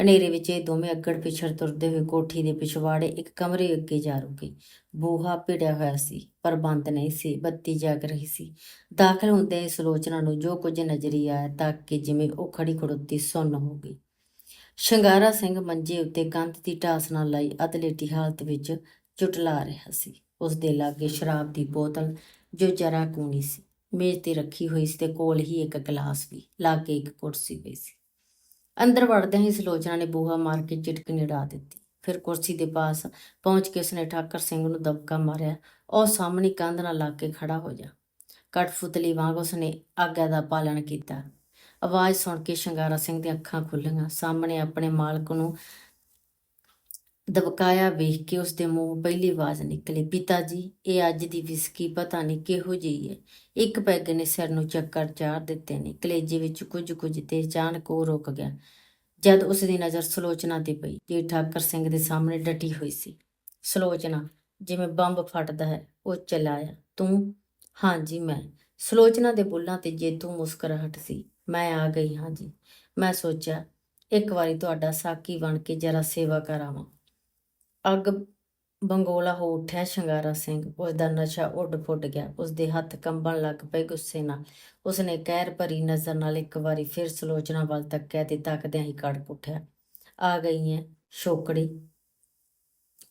ਹਨੇਰੇ ਵਿੱਚ ਇਹ ਦੋਵੇਂ ਅੱਗੜ ਪਿਛੜ ਤੁਰਦੇ ਹੋਏ ਕੋਠੀ ਦੇ ਪਿਛਵਾੜੇ ਇੱਕ ਕਮਰੇ ਅੱਗੇ ਜਾ ਰੁਕੇ। ਬੂਹਾ ਭਿੜਿਆ ਹੋਇਆ ਸੀ, ਪਰ ਬੰਦ ਨਹੀਂ ਸੀ, ਬੱਤੀ ਜਗ ਰਹੀ ਸੀ। ਦਾਖਲ ਹੁੰਦੇ ਹੀ ਸਲੋਚਨਾ ਨੂੰ ਜੋ ਕੁਝ ਨਜ਼ਰੀ ਆਇਆ ਤਾਂ ਕਿ ਜਿਵੇਂ ਉਹ ਖੜੀ ਖੜੋਤੀ ਸੁੰਨ ਹੋ ਗਈ। ਸ਼ਿੰਗਾਰਾ ਸਿੰਘ ਮੰਜੇ ਉੱਤੇ ਕੰਧ ਦੀ ਢਾਸ ਨਾਲ ਲਾਈ ਅਦਲੇਟੀ ਹਾਲਤ ਵਿੱਚ ਚੁਟਲਾ ਰਿਹਾ ਸੀ। ਉਸ ਦੇ ਲਾਗੇ ਸ਼ਰਾਬ ਦੀ ਬੋਤਲ ਜੋ ਜਰਾ ਕੂਣੀ ਸੀ। ਮੇਜ਼ ਤੇ ਰੱਖੀ ਹੋਈ ਸੀ ਤੇ ਕੋਲ ਹੀ ਇੱਕ ਗਲਾਸ ਵੀ, ਲਾਗੇ ਇੱਕ ਕੁਰਸੀ ਪਈ ਸੀ। ਅੰਦਰ ਵੜਦਿਆਂ ਹੀ ਸਲੋਚਨਾ ਨੇ ਬੂਹਾ ਮਾਰ ਕੇ ਝਿਟਕਣੀ ਉਡਾ ਦਿੱਤੀ। ਫਿਰ ਕੁਰਸੀ ਦੇ ਪਾਸ ਪਹੁੰਚ ਕੇ ਉਸਨੇ ਠਾਕਰ ਸਿੰਘ ਨੂੰ ਦਬਕਾ ਮਾਰਿਆ। ਉਹ ਸਾਹਮਣੀ ਕੰਧ ਨਾਲ ਲਾ ਕੇ ਖੜਾ ਹੋ ਜਾ। ਕਠਫੁਤਲੀ ਵਾਂਗ ਉਸਨੇ ਆਗਿਆ ਦਾ ਪਾਲਣ ਕੀਤਾ। ਆਵਾਜ਼ ਸੁਣ ਕੇ ਸ਼ਿੰਗਾਰਾ ਸਿੰਘ ਦੀਆਂ ਅੱਖਾਂ ਖੁੱਲੀਆਂ, ਸਾਹਮਣੇ ਆਪਣੇ ਮਾਲਕ ਨੂੰ ਦਬਕਾਇਆ ਵੇਖ ਕੇ ਉਸ ਦੇ ਮੂੰਹ ਪਹਿਲੀ ਆਵਾਜ਼ ਨਿਕਲੀ, ਪਿਤਾ ਜੀ, ਇਹ ਅੱਜ ਦੀ ਵਿਸਕੀ ਪਤਾ ਨਹੀਂ ਕਿਹੋ ਜਿਹੀ ਹੈ। ਇੱਕ ਪੈਗ ਨੇ ਸਿਰ ਨੂੰ ਚੱਕਰ ਚਾੜ ਦਿੱਤੇ ਨੇ ਕਲੇਜੇ ਵਿੱਚ ਕੁਝ ਕੁਝ ਤੇ ਅਚਾਨਕ ਉਹ ਰੁਕ ਗਿਆ, ਜਦ ਉਸ ਦੀ ਨਜ਼ਰ ਸਲੋਚਨਾ ਤੇ ਪਈ ਜੇ ਠਾਕਰ ਸਿੰਘ ਦੇ ਸਾਹਮਣੇ ਡਟੀ ਹੋਈ ਸੀ। ਸਲੋਚਨਾ, ਜਿਵੇਂ ਬੰਬ ਫਟਦਾ ਹੈ, ਉਹ ਚਲਾਇਆ, ਤੂੰ? ਹਾਂਜੀ, ਮੈਂ। ਸਲੋਚਨਾ ਦੇ ਬੁੱਲਾਂ ਤੇ ਜੇਤੂ ਮੁਸਕਰਾਹਟ ਸੀ। ਮੈਂ ਆ ਗਈ ਹਾਂ ਜੀ ਮੈਂ ਸੋਚਿਆ, ਇੱਕ ਵਾਰੀ ਤੁਹਾਡਾ ਸਾਕੀ ਬਣ ਕੇ ਜਰਾ ਸੇਵਾ ਕਰਾਵਾਂ ਅੱਗ ਬੰਗੋਲਾ ਹੋ ਉੱਠਿਆ ਸ਼ਿੰਗਾਰਾ ਸਿੰਘ। ਉਸ ਦਾ ਨਸ਼ਾ ਉੱਡ ਫੁੱਟ ਗਿਆ। ਉਸ ਦੇ ਹੱਥ ਕੰਬਣ ਲੱਗ ਪਏ ਗੁੱਸੇ ਨਾਲ। ਉਸਨੇ ਕਹਿਰ ਭਰੀ ਨਜ਼ਰ ਨਾਲ ਇੱਕ ਵਾਰੀ ਫਿਰ ਸਲੋਚਨਾ ਵੱਲ ਤੱਕਿਆ ਤੇ ਤੱਕਦਿਆਂ ਹੀ ਕੜਕ ਉੱਠਿਆ। ਆ ਗਈ ਹੈ ਸ਼ੋਕੜੀ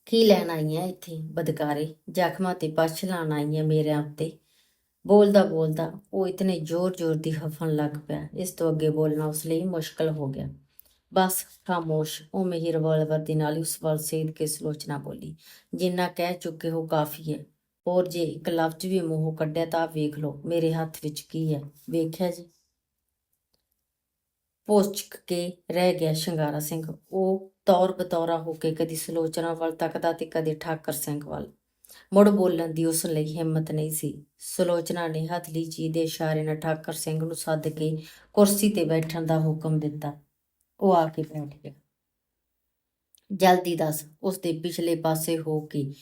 ਕੀ ਲੈਣ ਆਈ ਹੈ ਇੱਥੇ, ਬਦਕਾਰੇ? ਜ਼ਖਮਾਂ ਤੇ ਪਛ ਲਾਣ ਆਈ ਹੈ ਮੇਰੇ ਉੱਤੇ ਬੋਲਦਾ ਬੋਲਦਾ ਉਹ ਇਤਨੇ ਜ਼ੋਰ-ਜ਼ੋਰ ਦੀ ਹਫਣ ਲੱਗ ਪਿਆ। ਇਸ ਤੋਂ ਅੱਗੇ ਬੋਲਣਾ ਉਸ ਲਈ ਮੁਸ਼ਕਲ ਹੋ ਗਿਆ। ਬਸ ਖਾਮੋਸ਼ ਉਹ ਮੇਰੀ ਰਿਵਾਲਵਰ ਦੇ ਨਾਲ ਹੀ ਉਸ ਵੱਲ ਸੇਧ ਕੇ ਸਲੋਚਨਾ ਬੋਲੀ, ਜਿੰਨਾ ਕਹਿ ਚੁੱਕੇ ਹੋ ਕਾਫੀ ਹੈ। ਹੋਰ ਜੇ ਇੱਕ ਲਫ਼ਜ਼ ਵੀ ਮੂੰਹੋਂ ਕੱਢਿਆ ਤਾਂ ਵੇਖ ਲਓ, ਮੇਰੇ ਹੱਥ ਵਿੱਚ ਕੀ ਹੈ। ਵੇਖਿਆ ਜੀ? ਪੁੱਛ ਕੇ ਰਹਿ ਗਿਆ ਸ਼ਿੰਗਾਰਾ ਸਿੰਘ। ਉਹ ਤੌਰ ਬਤੌਰਾ ਹੋ ਕੇ ਕਦੀ ਸਲੋਚਨਾ ਵੱਲ ਤੱਕਦਾ ਤੇ ਕਦੇ ਠਾਕਰ ਸਿੰਘ ਵੱਲ। ਮੁੜ ਬੋਲਣ ਦੀ ਉਸ ਲਈ ਹਿੰਮਤ ਨਹੀਂ ਸੀ। ਸਲੋਚਨਾ ਨੇ ਹਥਲੀ ਜੀ ਦੇ ਇਸ਼ਾਰੇ ਨਾਲ ਠਾਕਰ ਸਿੰਘ ਨੂੰ ਸੱਦ ਕੇ ਕੁਰਸੀ ਤੇ ਬੈਠਣ ਦਾ ਹੁਕਮ ਦਿੱਤਾ। ਉਹ ਆ ਕੇ ਬੈਠ ਗਿਆ। ਜਲਦੀ ਦੱਸ, ਉਸ ਦੇ ਪਿਛਲੇ ਪਾਸੇ ਹੋ ਕੇ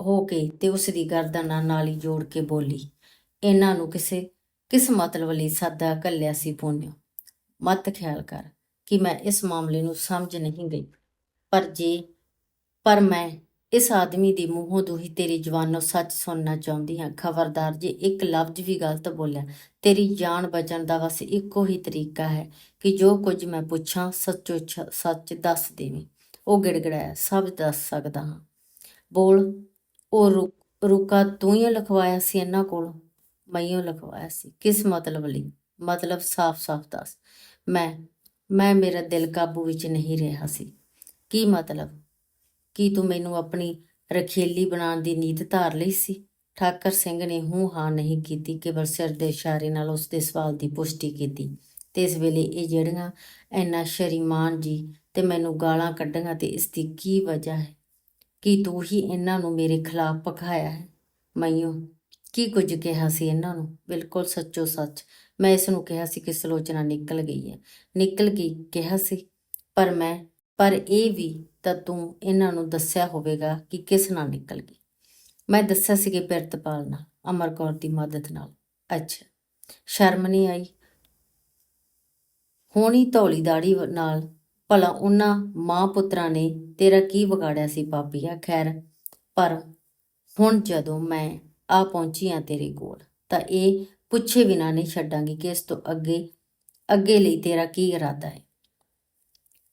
ਹੋ ਕੇ ਤੇ ਉਸ ਦੀ ਗਰਦਨ ਨਾਲ ਨਾਲੀ ਜੋੜ ਕੇ ਬੋਲੀ, ਇਹਨਾਂ ਨੂੰ ਕਿਸੇ ਕਿਸ ਮਤਲਬ ਲਈ ਸਾਦਾ ਕੱਲਿਆ ਸੀ ਪੁੰਨਿਓ। ਮਤ ਖਿਆਲ ਕਰ ਕਿ ਮੈਂ ਇਸ ਮਾਮਲੇ ਨੂੰ ਸਮਝ ਨਹੀਂ ਗਈ। ਪਰ ਜੇ, ਪਰ ਮੈਂ ਇਸ ਆਦਮੀ ਦੇ ਮੂੰਹੋਂ ਦੋਹੀ ਤੇਰੀ ਜ਼ੁਬਾਨੋਂ ਸੱਚ ਸੁਣਨਾ ਚਾਹੁੰਦੀ ਹਾਂ। ਖਬਰਦਾਰ, ਜੇ ਇੱਕ ਲਫ਼ਜ਼ ਵੀ ਗਲਤ ਬੋਲਿਆ, ਤੇਰੀ ਜਾਨ ਬਚਣ ਦਾ ਬਸ ਇੱਕੋ ਹੀ ਤਰੀਕਾ ਹੈ ਕਿ ਜੋ ਕੁਝ ਮੈਂ ਪੁੱਛਾਂ, ਸੱਚੋ ਛ- ਸੱਚ ਦੱਸ ਦੇਵੀਂ। ਉਹ ਗਿੜਗੜਾਇਆ, ਸਭ ਦੱਸ ਸਕਦਾ ਹਾਂ। ਬੋਲ, ਉਹ ਰੁ- ਰੁਕਾ ਤੂੰ ਹੀ ਲਿਖਵਾਇਆ ਸੀ ਇਹਨਾਂ ਕੋਲ? ਮਈਓ ਲਿਖਵਾਇਆ ਸੀ। ਕਿਸ ਮਤਲਬ ਲਈ? ਮਤਲਬ ਸਾਫ਼-ਸਾਫ਼ ਦੱਸ। ਮੈਂ ਮੈਂ ਮੇਰਾ ਦਿਲ ਕਾਬੂ ਵਿੱਚ ਨਹੀਂ ਰਿਹਾ ਸੀ। ਕੀ ਮਤਲਬ? ਕੀ ਤੂੰ ਮੈਨੂੰ ਆਪਣੀ ਰਖੇਲੀ ਬਣਾਉਣ ਦੀ ਨੀਤ ਧਾਰ ਲਈ ਸੀ? ਠਾਕਰ ਸਿੰਘ ਨੇ ਹੂੰ ਹਾਂ ਨਹੀਂ ਕੀਤੀ, ਕੇਵਲ ਸਿਰ ਦੇ ਇਸ਼ਾਰੇ ਨਾਲ ਉਸ ਦੇ ਸਵਾਲ ਦੀ ਪੁਸ਼ਟੀ ਕੀਤੀ। ਤੇ ਇਸ ਵੇਲੇ ਇਹ ਜਿਹੜੀਆਂ ਐਨਾ ਸ਼ਰੀਮਾਨ ਜੀ ਤੇ ਮੈਨੂੰ ਗਾਲਾਂ ਕੱਢੀਆਂ ਤੇ ਇਸ ਦੀ ਕੀ ਵਜ੍ਹਾ ਹੈ? ਕੀ ਤੂੰ ਹੀ ਇਹਨਾਂ ਨੂੰ ਮੇਰੇ ਖਿਲਾਫ ਪਖਾਇਆ ਹੈ? ਮਈਓ, ਕੀ ਕੁਝ ਕਿਹਾ ਸੀ ਇਹਨਾਂ ਨੂੰ? ਬਿਲਕੁਲ ਸੱਚੋ ਸੱਚ, ਮੈਂ ਇਸ ਨੂੰ ਕਿਹਾ ਸੀ ਕਿ ਸਲੋਚਨਾ ਨਿਕਲ ਗਈ ਹੈ। ਨਿਕਲ ਗਈ, ਕਿਹਾ ਸੀ, ਪਰ ਮੈਂ ਪਰ ਇਹ ਵੀ ਤਾਂ ਤੂੰ ਇਹਨਾਂ ਨੂੰ ਦੱਸਿਆ ਹੋਵੇਗਾ ਕਿ ਕਿਸ ਨਾਲ ਨਿਕਲ ਗਈ। ਮੈਂ ਦੱਸਿਆ ਸੀ ਕਿ ਪਿਰਤਪਾਲ ਨਾਲ, ਅਮਰ ਕੌਰ ਦੀ ਮਦਦ ਨਾਲ। ਅੱਛਾ, ਸ਼ਰਮ ਨਹੀਂ ਆਈ? ਹੋਣੀ ਧੌਲੀ ਦਾੜੀ ਨਾਲ ਭਲਾ ਉਹਨਾਂ ਮਾਂ ਪੁੱਤਰਾਂ ਨੇ ਤੇਰਾ ਕੀ ਵਿਗਾੜਿਆ ਸੀ ਪਾਪੀਆ ਖੈਰ, ਪਰ ਹੁਣ ਜਦੋਂ ਮੈਂ ਆ ਪਹੁੰਚੀ ਆ ਤੇਰੇ ਕੋਲ, ਤਾਂ ਇਹ ਪੁੱਛੇ ਬਿਨਾ ਨਹੀਂ ਛੱਡਾਂਗੀ ਕਿ ਇਸ ਤੋਂ ਅੱਗੇ ਅੱਗੇ ਲਈ ਤੇਰਾ ਕੀ ਇਰਾਦਾ ਹੈ।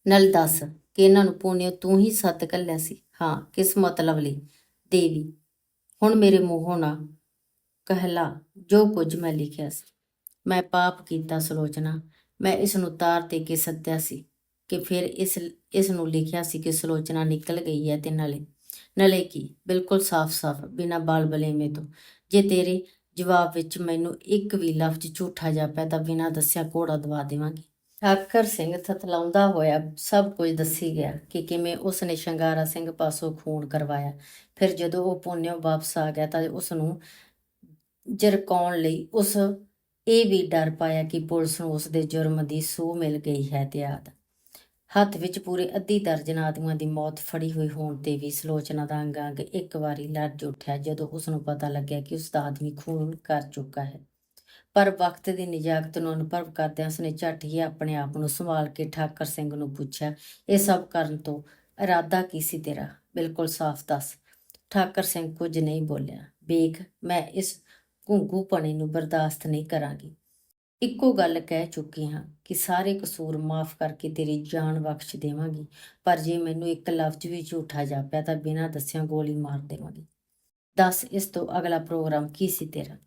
ਨਲ ਦੱਸ ਕਿ ਇਹਨਾਂ ਨੂੰ ਪੁੰਨਿਓ ਤੂੰ ਹੀ ਸੱਦ ਕੱਲਿਆ ਸੀ। ਹਾਂ, ਕਿਸ ਮਤਲਬ ਲਈ? ਦੇਵੀ, ਹੁਣ ਮੇਰੇ ਮੂੰਹੋਂ ਨਾ ਕਹਿਲਾ ਜੋ ਕੁਝ ਮੈਂ ਲਿਖਿਆ ਸੀ। ਮੈਂ ਪਾਪ ਕੀਤਾ ਸਲੋਚਨਾ। ਮੈਂ ਇਸ ਨੂੰ ਤਾਰ ਤੇ ਕੇ ਸੱਦਿਆ ਸੀ ਕਿ ਫਿਰ ਇਸ ਇਸ ਨੂੰ ਲਿਖਿਆ ਸੀ ਕਿ ਸਲੋਚਨਾ ਨਿਕਲ ਗਈ ਹੈ ਤੇ ਨਾਲੇ ਨਾਲੇ ਕੀ? ਬਿਲਕੁਲ ਸਾਫ਼-ਸਾਫ਼, ਬਿਨਾਂ ਬਾਲ ਬਲੇਮੇ ਤੋਂ। ਜੇ ਤੇਰੇ ਜਵਾਬ ਵਿੱਚ ਮੈਨੂੰ ਇੱਕ ਵੀ ਲਫ਼ਜ਼ ਝੂਠਾ ਜਾਪਿਆ ਤਾਂ ਬਿਨਾਂ ਦੱਸਿਆ ਕੋੜਾ ਦਵਾ ਦੇਵਾਂਗੀ। ਠਾਕਰ ਸਿੰਘ ਥਥਲਾਉਂਦਾ ਹੋਇਆ ਸਭ ਕੁਝ ਦੱਸੀ ਗਿਆ ਕਿ ਕਿਵੇਂ ਉਸ ਨੇ ਸ਼ੰਗਾਰਾ ਸਿੰਘ ਪਾਸੋਂ ਖੂਨ ਕਰਵਾਇਆ। ਫਿਰ ਜਦੋਂ ਉਹ ਪੁੰਨਿਓ ਵਾਪਸ ਆ ਗਿਆ ਤਾਂ ਉਸ ਨੂੰ ਜਰਕਾਉਣ ਲਈ ਉਸ ਇਹ ਵੀ ਡਰ ਪਾਇਆ ਕਿ ਪੁਲਿਸ ਨੂੰ ਉਸ ਦੇ ਜੁਰਮ ਦੀ ਸੂਹ ਮਿਲ ਗਈ ਹੈ ਤੇ ਆਦ। ਹੱਥ ਵਿੱਚ ਪੂਰੇ ਅੱਧੀ ਦਰਜਨ ਆਦਮੀਆਂ ਦੀ ਮੌਤ ਫੜੀ ਹੋਈ ਹੋਣ ਤੇ ਵੀ ਸਲੋਚਨਾ ਦਾ ਅੰਗ ਅੰਗ ਇੱਕ ਵਾਰੀ ਲੱਜ ਉੱਠਿਆ ਜਦੋਂ ਉਸ ਨੂੰ ਪਤਾ ਲੱਗਿਆ ਕਿ ਉਸ ਦਾ ਆਦਮੀ ਖੂਨ ਕਰ ਚੁੱਕਾ ਹੈ। ਪਰ ਵਕਤ ਦੀ ਨਿਜਾਕਤ ਨੂੰ ਅਨੁਭਵ ਕਰਦਿਆਂ ਉਸਨੇ ਝੱਟ ਹੀ ਆਪਣੇ ਆਪ ਨੂੰ ਸੰਭਾਲ ਕੇ ਠਾਕਰ ਸਿੰਘ ਨੂੰ ਪੁੱਛਿਆ, ਇਹ ਸਭ ਕਰਨ ਤੋਂ ਇਰਾਦਾ ਕੀ ਸੀ ਤੇਰਾ? ਬਿਲਕੁਲ ਸਾਫ਼ ਦੱਸ। ਠਾਕਰ ਸਿੰਘ ਕੁਝ ਨਹੀਂ ਬੋਲਿਆ। ਵੇਖ, ਮੈਂ ਇਸ ਘੁੰਗੂ ਪਣੇ ਨੂੰ ਬਰਦਾਸ਼ਤ ਨਹੀਂ ਕਰਾਂਗੀ। ਇੱਕੋ ਗੱਲ ਕਹਿ ਚੁੱਕੀ ਹਾਂ ਕਿ ਸਾਰੇ ਕਸੂਰ ਮਾਫ ਕਰਕੇ ਤੇਰੀ ਜਾਨ ਬਖਸ਼ ਦੇਵਾਂਗੀ, ਪਰ ਜੇ ਮੈਨੂੰ ਇੱਕ ਲਫ਼ਜ਼ ਵੀ ਝੂਠਾ ਜਾਪਿਆ ਤਾਂ ਬਿਨਾਂ ਦੱਸਿਆ ਗੋਲੀ ਮਾਰ ਦੇਵਾਂਗੀ। ਦੱਸ, ਇਸ ਤੋਂ ਅਗਲਾ ਪ੍ਰੋਗਰਾਮ ਕੀ ਸੀ ਤੇਰਾ?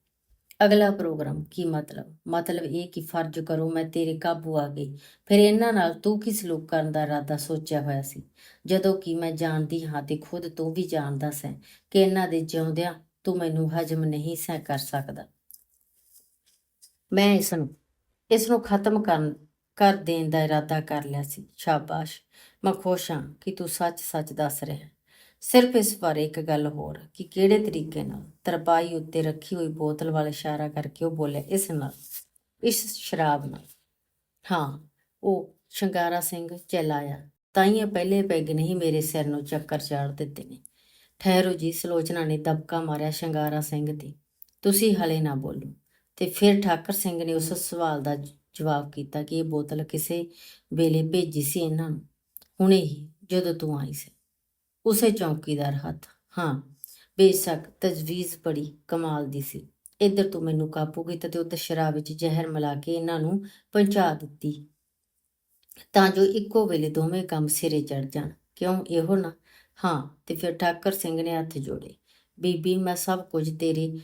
ਅਗਲਾ ਪ੍ਰੋਗਰਾਮ ਕੀ ਮਤਲਬ? ਮਤਲਬ ਇਹ ਕਿ ਫਰਜ਼ ਕਰੋ ਮੈਂ ਤੇਰੇ ਕਾਬੂ ਆ ਗਈ। ਫਿਰ ਇਹਨਾਂ ਨਾਲ ਤੂੰ ਕੀ ਸਲੂਕ ਕਰਨ ਦਾ ਇਰਾਦਾ ਸੋਚਿਆ ਹੋਇਆ ਸੀ? ਜਦੋਂ ਕਿ ਮੈਂ ਜਾਣਦੀ ਹਾਂ ਤੇ ਖੁਦ ਤੂੰ ਵੀ ਜਾਣਦਾ ਸੈਂ ਕਿ ਇਹਨਾਂ ਦੇ ਜਿਉਂਦਿਆਂ ਤੂੰ ਮੈਨੂੰ ਹਜਮ ਨਹੀਂ ਸਹਿ ਕਰ ਸਕਦਾ। ਮੈਂ ਇਸ ਨੂੰ ਇਸ ਨੂੰ ਖਤਮ ਕਰਨ, ਕਰ ਦੇਣ ਦਾ ਇਰਾਦਾ ਕਰ ਲਿਆ ਸੀ। ਸ਼ਾਬਾਸ਼। ਮੈਂ ਖੁਸ਼ ਹਾਂ ਕਿ ਤੂੰ ਸੱਚ-ਸੱਚ ਦੱਸ ਰਿਹਾ ਸਿਰਫ ਇਸ ਬਾਰੇ ਇੱਕ ਗੱਲ ਹੋਰ, ਕਿ ਕਿਹੜੇ ਤਰੀਕੇ ਨਾਲ ਤਰਪਾਈ ਉੱਤੇ ਰੱਖੀ ਹੋਈ ਬੋਤਲ ਵੱਲ ਇਸ਼ਾਰਾ ਕਰਕੇ ਉਹ ਬੋਲਿਆ, ਇਸ ਨਾਲ, ਇਸ ਸ਼ਰਾਬ ਨਾਲ। ਹਾਂ, ਉਹ ਸ਼ੰਗਾਰਾ ਸਿੰਘ ਚਲਾਇਆ, ਤਾਂ ਤਾਈਆਂ ਪਹਿਲੇ ਪੈਗ ਨਹੀਂ ਮੇਰੇ ਸਿਰ ਨੂੰ ਚੱਕਰ ਚਾੜ ਦਿੱਤੇ ਨੇ। ਠਹਿਰੋ ਜੀ, ਸਲੋਚਨਾ ਨੇ ਦਬਕਾ ਮਾਰਿਆ ਸ਼ੰਗਾਰਾ ਸਿੰਘ ਤੇ। ਤੁਸੀਂ ਹਲੇ ਨਾ ਬੋਲੋ। ਤੇ ਫਿਰ ਠਾਕਰ ਸਿੰਘ ਨੇ ਉਸ ਸਵਾਲ ਦਾ ਜਵਾਬ ਕੀਤਾ ਕਿ ਇਹ ਬੋਤਲ ਕਿਸੇ ਵੇਲੇ ਭੇਜੀ ਸੀ ਇਹਨਾਂ ਨੂੰ? ਹੁਣੇ ਹੀ, ਜਦੋਂ ਤੂੰ ਆਈ ਸੀ। ਉਸੇ ਚੌਕੀਦਾਰ ਹੱਥ। ਹਾਂ, ਬੇਸ਼ੱਕ ਤਜਵੀਜ਼ ਬੜੀ ਕਮਾਲ ਦੀ ਸੀ। ਇੱਧਰ ਤੂੰ ਮੈਨੂੰ ਕਾਬੂ ਕੀਤਾ ਤੇ ਉੱਧਰ ਸ਼ਰਾਬ ਵਿੱਚ ਜ਼ਹਿਰ ਮਿਲਾ ਕੇ ਇਹਨਾਂ ਨੂੰ ਪਹੁੰਚਾ ਦਿੱਤੀ। ਤਾਂ ਜੋ ਇੱਕੋ ਵੇਲੇ ਦੋਵੇਂ ਕੰਮ ਸਿਰੇ ਚੜ ਜਾਣ। ਕਿਉਂ ਇਹੋ ਨਾ? ਹਾਂ, ਤੇ ਫਿਰ ਠਾਕਰ ਸਿੰਘ ਨੇ ਹੱਥ ਜੋੜੇ। ਬੀਬੀ, ਮੈਂ ਸਭ ਕੁਝ ਤੇਰੇ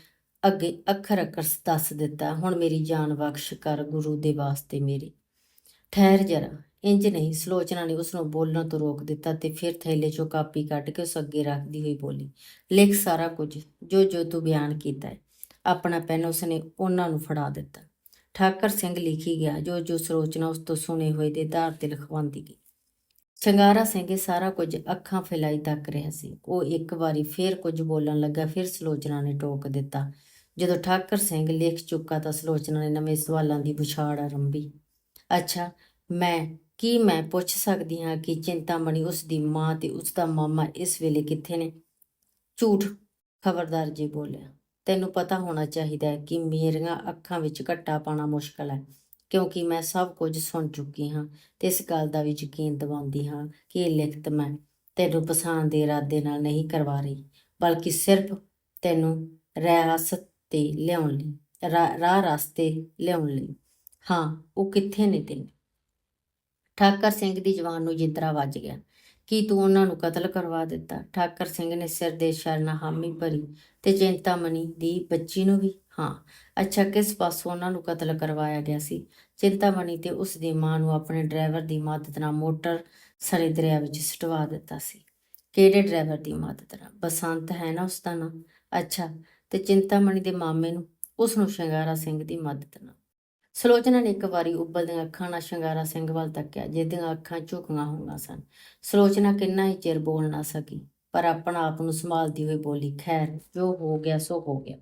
ਅੱਗੇ ਅੱਖਰ ਅੱਖਰ ਦੱਸ ਦਿੱਤਾ। ਹੁਣ ਮੇਰੀ ਜਾਨ ਬਖਸ਼ ਕਰ ਗੁਰੂ ਦੇ ਵਾਸਤੇ ਮੇਰੇ। ਠਹਿਰ ਜਰਾ ਇੰਜ ਨਹੀਂ, ਸਲੋਚਨਾ ਨੇ ਉਸ ਨੂੰ ਬੋਲਣ ਤੋਂ ਰੋਕ ਦਿੱਤਾ ਤੇ ਫਿਰ ਥੈਲੇ ਚੋਂ ਕਾਪੀ ਕੱਢ ਕੇ ਉਸ ਅੱਗੇ ਰੱਖਦੀ ਹੋਈ ਬੋਲੀ, ਲਿਖ ਸਾਰਾ ਕੁਝ, ਜੋ ਜੋ ਤੂੰ ਬਿਆਨ ਕੀਤਾ ਹੈ। ਆਪਣਾ ਪੈਨ ਉਸਨੇ ਉਹਨਾਂ ਨੂੰ ਫੜਾ ਦਿੱਤਾ। ਠਾਕਰ ਸਿੰਘ ਲਿਖੀ ਗਿਆ, ਜੋ ਜੋ ਸਲੋਚਨਾ ਉਸ ਤੋਂ ਸੁਣੇ ਹੋਏ ਦੇ ਆਧਾਰ ਤੇ ਲਿਖਵਾਉਂਦੀ ਗਈ। ਚੰਗਾਰਾ ਸਿੰਘ ਇਹ ਸਾਰਾ ਕੁਝ ਅੱਖਾਂ ਫੈਲਾਈ ਤੱਕ ਰਿਹਾ ਸੀ। ਉਹ ਇੱਕ ਵਾਰੀ ਫੇਰ ਕੁਝ ਬੋਲਣ ਲੱਗਾ, ਫਿਰ ਸਲੋਚਨਾ ਨੇ ਟੋਕ ਦਿੱਤਾ। ਜਦੋਂ ਠਾਕਰ ਸਿੰਘ ਲਿਖ ਚੁੱਕਾ ਤਾਂ ਸਲੋਚਨਾ ਨੇ ਨਵੇਂ ਸਵਾਲਾਂ ਦੀ ਬੁਛਾੜ ਆਰੰਭੀ। ਅੱਛਾ ਮੈਂ ਕੀ ਮੈਂ ਪੁੱਛ ਸਕਦੀ ਹਾਂ ਕਿ ਚਿੰਤਾਮਣੀ ਉਸ ਦੀ ਮਾਂ ਤੇ ਉਸ ਦਾ ਮਾਮਾ ਇਸ ਵੇਲੇ ਕਿੱਥੇ ਨੇ? ਝੂਠ ਖਬਰਦਾਰ ਜੀ ਬੋਲਿਆ। ਤੈਨੂੰ ਪਤਾ ਹੋਣਾ ਚਾਹੀਦਾ ਹੈ ਕਿ ਮੇਰੀਆਂ ਅੱਖਾਂ ਵਿੱਚ ਘੱਟਾ ਪਾਣਾ ਮੁਸ਼ਕਲ ਹੈ, ਕਿਉਂਕਿ ਮੈਂ ਸਭ ਕੁਝ ਸੁਣ ਚੁੱਕੀ ਹਾਂ ਤੇ ਇਸ ਗੱਲ ਦਾ ਵੀ ਯਕੀਨ ਦਿਵਾਉਂਦੀ ਹਾਂ ਕਿ ਇਹ ਲਿਖਤ ਮੈਂ ਤੈਨੂੰ ਪਸੰਦ ਦੇ ਇਰਾਦੇ ਨਾਲ ਨਹੀਂ ਕਰਵਾ ਰਹੀ, ਬਲਕਿ ਸਿਰਫ ਤੈਨੂੰ ਰਿਆਸਤ ਤੇ ਲਿਆਉਣ ਲਈ, ਰਾ- ਰਾਹ ਰਸਤੇ ਲਿਆਉਣ ਲਈ। ਹਾਂ, ਉਹ ਕਿੱਥੇ ਨੇ ਤੈਨੂੰ? ਠਾਕਰ ਸਿੰਘ ਦੀ ਜਵਾਨ ਨੂੰ ਜਿੰਦਰਾ ਵੱਜ ਗਿਆ। ਕੀ ਤੂੰ ਉਹਨਾਂ ਨੂੰ ਕਤਲ ਕਰਵਾ ਦਿੱਤਾ? ਠਾਕਰ ਸਿੰਘ ਨੇ ਸਿਰ ਦੇ ਇਸ਼ਾਰੇ ਨਾਲ ਹਾਮੀ ਭਰੀ ਤੇ ਚਿੰਤਾਮਣੀ ਦੀ ਬੱਚੀ ਨੂੰ ਵੀ। ਹਾਂ, ਅੱਛਾ, ਕਿਸ ਪਾਸੋਂ ਉਹਨਾਂ ਨੂੰ ਕਤਲ ਕਰਵਾਇਆ ਗਿਆ ਸੀ? ਚਿੰਤਾਮਣੀ ਤੇ ਉਸ ਦੀ ਮਾਂ ਨੂੰ ਆਪਣੇ ਡਰਾਈਵਰ ਦੀ ਮਦਦ ਨਾਲ ਮੋਟਰ ਸਰੇ ਦਰਿਆ ਵਿੱਚ ਸਟਵਾ ਦਿੱਤਾ ਸੀ। ਕਿਹੜੇ ਡਰਾਈਵਰ ਦੀ ਮਦਦ ਨਾਲ? ਬਸੰਤ ਹੈ ਨਾ ਉਸ ਦਾ ਨਾਮ ਅੱਛਾ, ਤੇ ਚਿੰਤਾਮਣੀ ਦੇ ਮਾਮੇ ਨੂੰ, ਉਸ ਨੂੰ ਸ਼ਿੰਗਾਰਾ ਸਿੰਘ ਦੀ ਮਦਦ ਨਾਲ। ਸਲੋਚਨਾ ਨੇ ਇੱਕ ਵਾਰੀ ਉਬਲਦੀਆਂ ਅੱਖਾਂ ਨਾਲ ਸ਼ਿੰਗਾਰਾ ਸਿੰਘ ਵੱਲ ਤੱਕਿਆ ਜਿਹਦੀਆਂ ਅੱਖਾਂ ਝੁਕੀਆਂ ਹੋਈਆਂ ਸਨ। ਸਲੋਚਨਾ ਕਿੰਨਾ ਹੀ ਚਿਰ ਬੋਲ ਨਾ ਸਕੀ, ਪਰ ਆਪਣਾ ਆਪ ਨੂੰ ਸੰਭਾਲਦੀ ਹੋਈ ਬੋਲੀ, ਖੈਰ, ਜੋ ਹੋ ਗਿਆ, ਸੋ ਹੋ ਗਿਆ।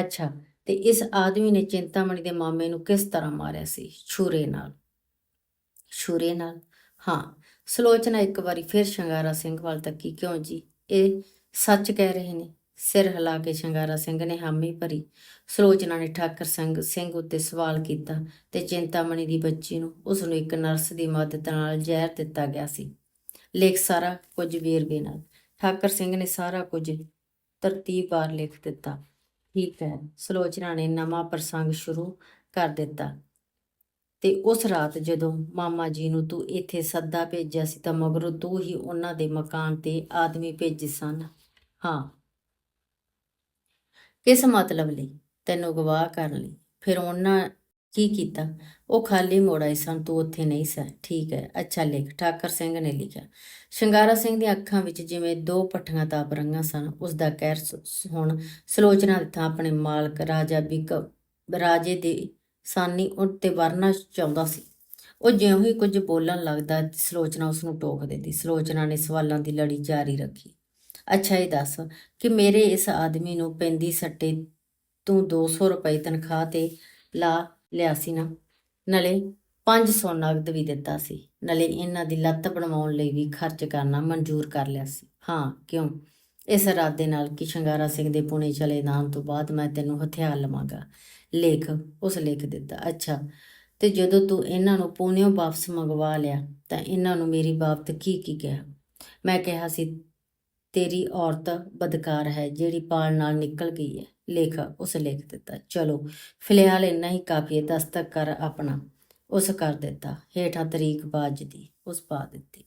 ਅੱਛਾ, ਤੇ ਇਸ ਆਦਮੀ ਨੇ ਚਿੰਤਾਮਣੀ ਦੇ ਮਾਮੇ ਨੂੰ ਕਿਸ ਤਰ੍ਹਾਂ ਮਾਰਿਆ ਸੀ? ਛੁਰੇ ਨਾਲ। ਛੁਰੇ ਨਾਲ? ਹਾਂ, ਸਲੋਚਨਾ ਇੱਕ ਵਾਰੀ ਫਿਰ ਸ਼ਿੰਗਾਰਾ ਸਿੰਘ ਵੱਲ ਤੱਕੀ, ਕਿਉਂ ਜੀ? ਇਹ ਸੱਚ ਕਹਿ ਰਹੇ ਨੇ। ਸਿਰ ਹਿਲਾ ਕੇ ਸ਼ਿੰਗਾਰਾ ਸਿੰਘ ਨੇ ਹਾਮੀ ਭਰੀ। ਸਲੋਚਨਾ ਨੇ ਠਾਕਰ ਸਿੰਘ ਸਿੰਘ ਉੱਤੇ ਸਵਾਲ ਕੀਤਾ ਤੇ ਚਿੰਤਾਮਣੀ ਦੀ ਬੱਚੀ ਨੂੰ ਉਸ ਨੂੰ ਇੱਕ ਨਰਸ ਦੀ ਮਦਦ ਨਾਲ ਜ਼ਹਿਰ ਦਿੱਤਾ ਗਿਆ ਸੀ। ਲੇਖ ਸਾਰਾ ਕੁਝ ਵੇਰਵੇ ਨਾਲ। ਠਾਕਰ ਸਿੰਘ ਨੇ ਸਾਰਾ ਕੁਝ ਤਰਤੀਬਵਾਰ ਲਿਖ ਦਿੱਤਾ। ਠੀਕ ਹੈ ਸਲੋਚਨਾ ਨੇ ਨਵਾਂ ਪ੍ਰਸੰਗ ਸ਼ੁਰੂ ਕਰ ਦਿੱਤਾ। ਤੇ ਉਸ ਰਾਤ ਜਦੋਂ ਮਾਮਾ ਜੀ ਨੂੰ ਤੂੰ ਇੱਥੇ ਸੱਦਾ ਭੇਜਿਆ ਸੀ ਤਾਂ ਮਗਰੋਂ ਤੂੰ ਹੀ ਉਹਨਾਂ ਦੇ ਮਕਾਨ ਤੇ ਆਦਮੀ ਭੇਜੇ ਸਨ। ਹਾਂ ਇਸ ਮਤਲਬ ਲਈ? ਤੈਨੂੰ ਗਵਾਹ ਕਰਨ ਲਈ। ਫਿਰ ਉਹਨਾਂ ਕੀ ਕੀਤਾ? ਉਹ ਖਾਲੀ ਮੋੜ ਆਏ ਸਨ, ਤੂੰ ਉੱਥੇ ਨਹੀਂ ਸੈ ਠੀਕ ਹੈ, ਅੱਛਾ ਲਿਖ। ਠਾਕਰ ਸਿੰਘ ਨੇ ਲਿਖਿਆ। ਸ਼ਿੰਗਾਰਾ ਸਿੰਘ ਦੀਆਂ ਅੱਖਾਂ ਵਿੱਚ ਜਿਵੇਂ ਦੋ ਪੱਠੀਆਂ ਤਾਪ ਰੰਗਾਂ ਸਨ, ਉਸ ਦਾ ਕਹਿਰ ਸ- ਹੁਣ ਸਲੋਚਨਾ ਦਿੱਤਾ ਆਪਣੇ ਮਾਲਕ ਰਾਜਾ ਬਿਕ, ਰਾਜੇ ਦੇ ਸਾਨੀ ਉੱਤੇ ਵਰਨਾ ਚਾਹੁੰਦਾ ਸੀ। ਉਹ ਜਿਉਂ ਹੀ ਕੁਝ ਬੋਲਣ ਲੱਗਦਾ, ਸਲੋਚਨਾ ਉਸ ਨੂੰ ਟੋਕ ਦਿੰਦੀ। ਸਲੋਚਨਾ ਨੇ ਸਵਾਲਾਂ ਦੀ ਲੜੀ ਜਾਰੀ ਰੱਖੀ। ਅੱਛਾ ਇਹ ਦੱਸ ਕਿ ਮੇਰੇ ਇਸ ਆਦਮੀ ਨੂੰ ਪੈਂਦੀ ਸੱਟੇ ਤੂੰ 200 ਰੁਪਏ ਤਨਖਾਹ ਤੇ ਲਾ ਲਿਆ ਸੀ ਨਾ। ਨਲੇ 500 ਨਗਦ ਵੀ ਦਿੱਤਾ ਸੀ। ਨਲੇ ਇਹਨਾਂ ਦੀ ਲੱਤ ਬਣਵਾਉਣ ਲਈ ਵੀ ਖਰਚ ਕਰਨਾ ਮਨਜ਼ੂਰ ਕਰ ਲਿਆ ਸੀ। ਹਾਂ, ਕਿਉਂ? ਇਸ ਇਰਾਦੇ ਨਾਲ ਕਿ ਸ਼ੰਗਾਰਾ ਸਿੰਘ ਦੇ ਪੁਣੇ ਚਲੇ ਨਾਮ ਤੋਂ ਬਾਅਦ ਮੈਂ ਤੈਨੂੰ ਹਥਿਆਰ ਲਵਾਂਗਾ। ਲੇਖ, ਉਸ ਲੇਖ ਦਿੱਤਾ। ਅੱਛਾ, ਤੇ ਜਦੋਂ ਤੂੰ ਇਹਨਾਂ ਨੂੰ ਪੁਣਿਓ ਵਾਪਸ ਮੰਗਵਾ ਲਿਆ ਤਾਂ ਇਹਨਾਂ ਨੂੰ ਮੇਰੀ ਬਾਬਤ ਕੀ ਕੀ ਕਿਹਾ? ਮੈਂ ਕਿਹਾ ਸੀ ਤੇਰੀ ਔਰਤ ਬਦਕਾਰ ਹੈ, ਜਿਹੜੀ ਪਾਲ ਨਾਲ ਨਿਕਲ ਗਈ ਹੈ। ਲੇਖ, ਉਸ ਲਿਖ ਦਿੱਤਾ। ਚਲੋ, ਫਿਲਹਾਲ ਇੰਨਾ ਹੀ ਕਾਫੀ ਹੈ, ਦਸਤਕ ਕਰ ਆਪਣਾ। ਉਸ ਕਰ ਦਿੱਤਾ। ਹੇਠਾਂ ਤਰੀਕ ਬਾਜ ਦੀ ਉਸ ਪਾ ਦਿੱਤੀ।